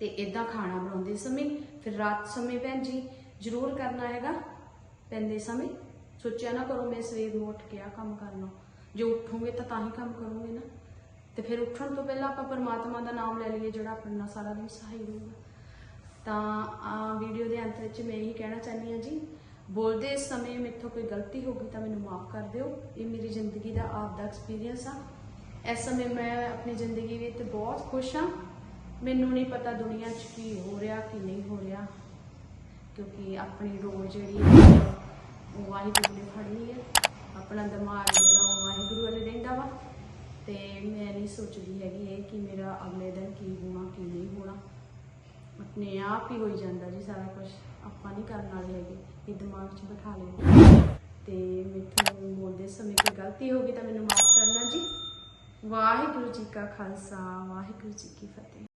ਤੇ ਇਦਾਂ ਖਾਣਾ ਬਣਾਉਂਦੇ ਸਮੇਂ, ਫਿਰ ਰਾਤ ਸਮੇਂ ਭੈਣ ਜੀ ਜ਼ਰੂਰ ਕਰਨਾ ਹੈਗਾ, ਪੈਂਦੇ ਸਮੇਂ। ਸੋਚਿਆ ਨਾ ਕਰੋ ਮੈਂ ਸਵੇਰ ਨੂੰ ਉੱਠ ਕੇ ਆ ਕੰਮ ਕਰਨਾ। ਜੇ ਉੱਠੋਗੇ ਤਾਂ ਤਾਂ ਹੀ ਕੰਮ ਕਰੋਗੇ ਨਾ। ਤੇ ਫਿਰ ਉੱਠਣ ਤੋਂ ਪਹਿਲਾਂ ਆਪਾਂ ਪਰਮਾਤਮਾ ਦਾ ਨਾਮ ਲੈ ਲਈਏ, ਜਿਹੜਾ ਆਪਣੇ ਨਾਲ ਸਾਰਾ ਦਿਨ ਸਹਾਈ ਰਹੂਗਾ ਤਾਂ ਆ ਵੀਡੀਓ ਦੇ ਅੰਤ ਵਿੱਚ ਮੈਂ ਇਹੀ ਕਹਿਣਾ ਚਾਹੁੰਦੀ ਹਾਂ ਜੀ, ਬੋਲਦੇ ਸਮੇਂ ਮੇਥੋਂ ਕੋਈ ਗਲਤੀ ਹੋ ਗਈ ਤਾਂ ਮੈਨੂੰ ਮਾਫ ਕਰ ਦਿਓ। ਇਹ ਮੇਰੀ ਜ਼ਿੰਦਗੀ ਦਾ ਆਪ ਦਾ ਐਕਸਪੀਰੀਅੰਸ ਆ। ਇਸ ਸਮੇਂ ਮੈਂ ਆਪਣੀ ਜ਼ਿੰਦਗੀ ਵਿੱਚ ਬਹੁਤ ਖੁਸ਼ ਹਾਂ। ਮੈਨੂੰ ਨਹੀਂ ਪਤਾ ਦੁਨੀਆ 'ਚ ਕੀ ਹੋ ਰਿਹਾ, ਕੀ ਨਹੀਂ ਹੋ ਰਿਹਾ, ਕਿਉਂਕਿ ਆਪਣੀ ਰੋਡ ਜਿਹੜੀ ਹੈ, ਉਹ ਵਾਹਿਗੁਰੂ ਨੇ ਫੜਨੀ ਹੈ। ਆਪਣਾ ਦਿਮਾਗ ਜਿਹੜਾ, ਉਹ ਵਾਹਿਗੁਰੂ ਵਾਲੇ ਰਹਿੰਦਾ ਵਾ। ਤੇ ਮੈਂ ਨਹੀਂ ਸੋਚਦੀ ਹੈਗੀ ਇਹ ਕਿ ਮੇਰਾ ਅਗਲੇ ਦਿਨ ਕੀ ਹੋਣਾ, ਕੀ ਨਹੀਂ ਹੋਣਾ। ਆਪਣੇ ਆਪ ਹੀ ਹੋਈ ਜਾਂਦਾ ਜੀ ਸਾਰਾ ਕੁਝ ਆਪਾਂ ਨਹੀਂ ਕਰਨ ਵਾਲੇ ਹੈਗੇ, ਇਹ ਦਿਮਾਗ 'ਚ ਬਿਠਾ ਲਿਓ ਤੇ ਮੈਨੂੰ ਬੋਲਦੇ ਸਮੇਂ ਕੋਈ ਗਲਤੀ ਹੋ ਗਈ ਤਾਂ ਮੈਨੂੰ ਮਾਫ ਕਰਨਾ ਜੀ। ਵਾਹਿਗੁਰੂ ਜੀ ਕਾ ਖਾਲਸਾ, ਵਾਹਿਗੁਰੂ ਜੀ ਕੀ ਫਤਿਹ।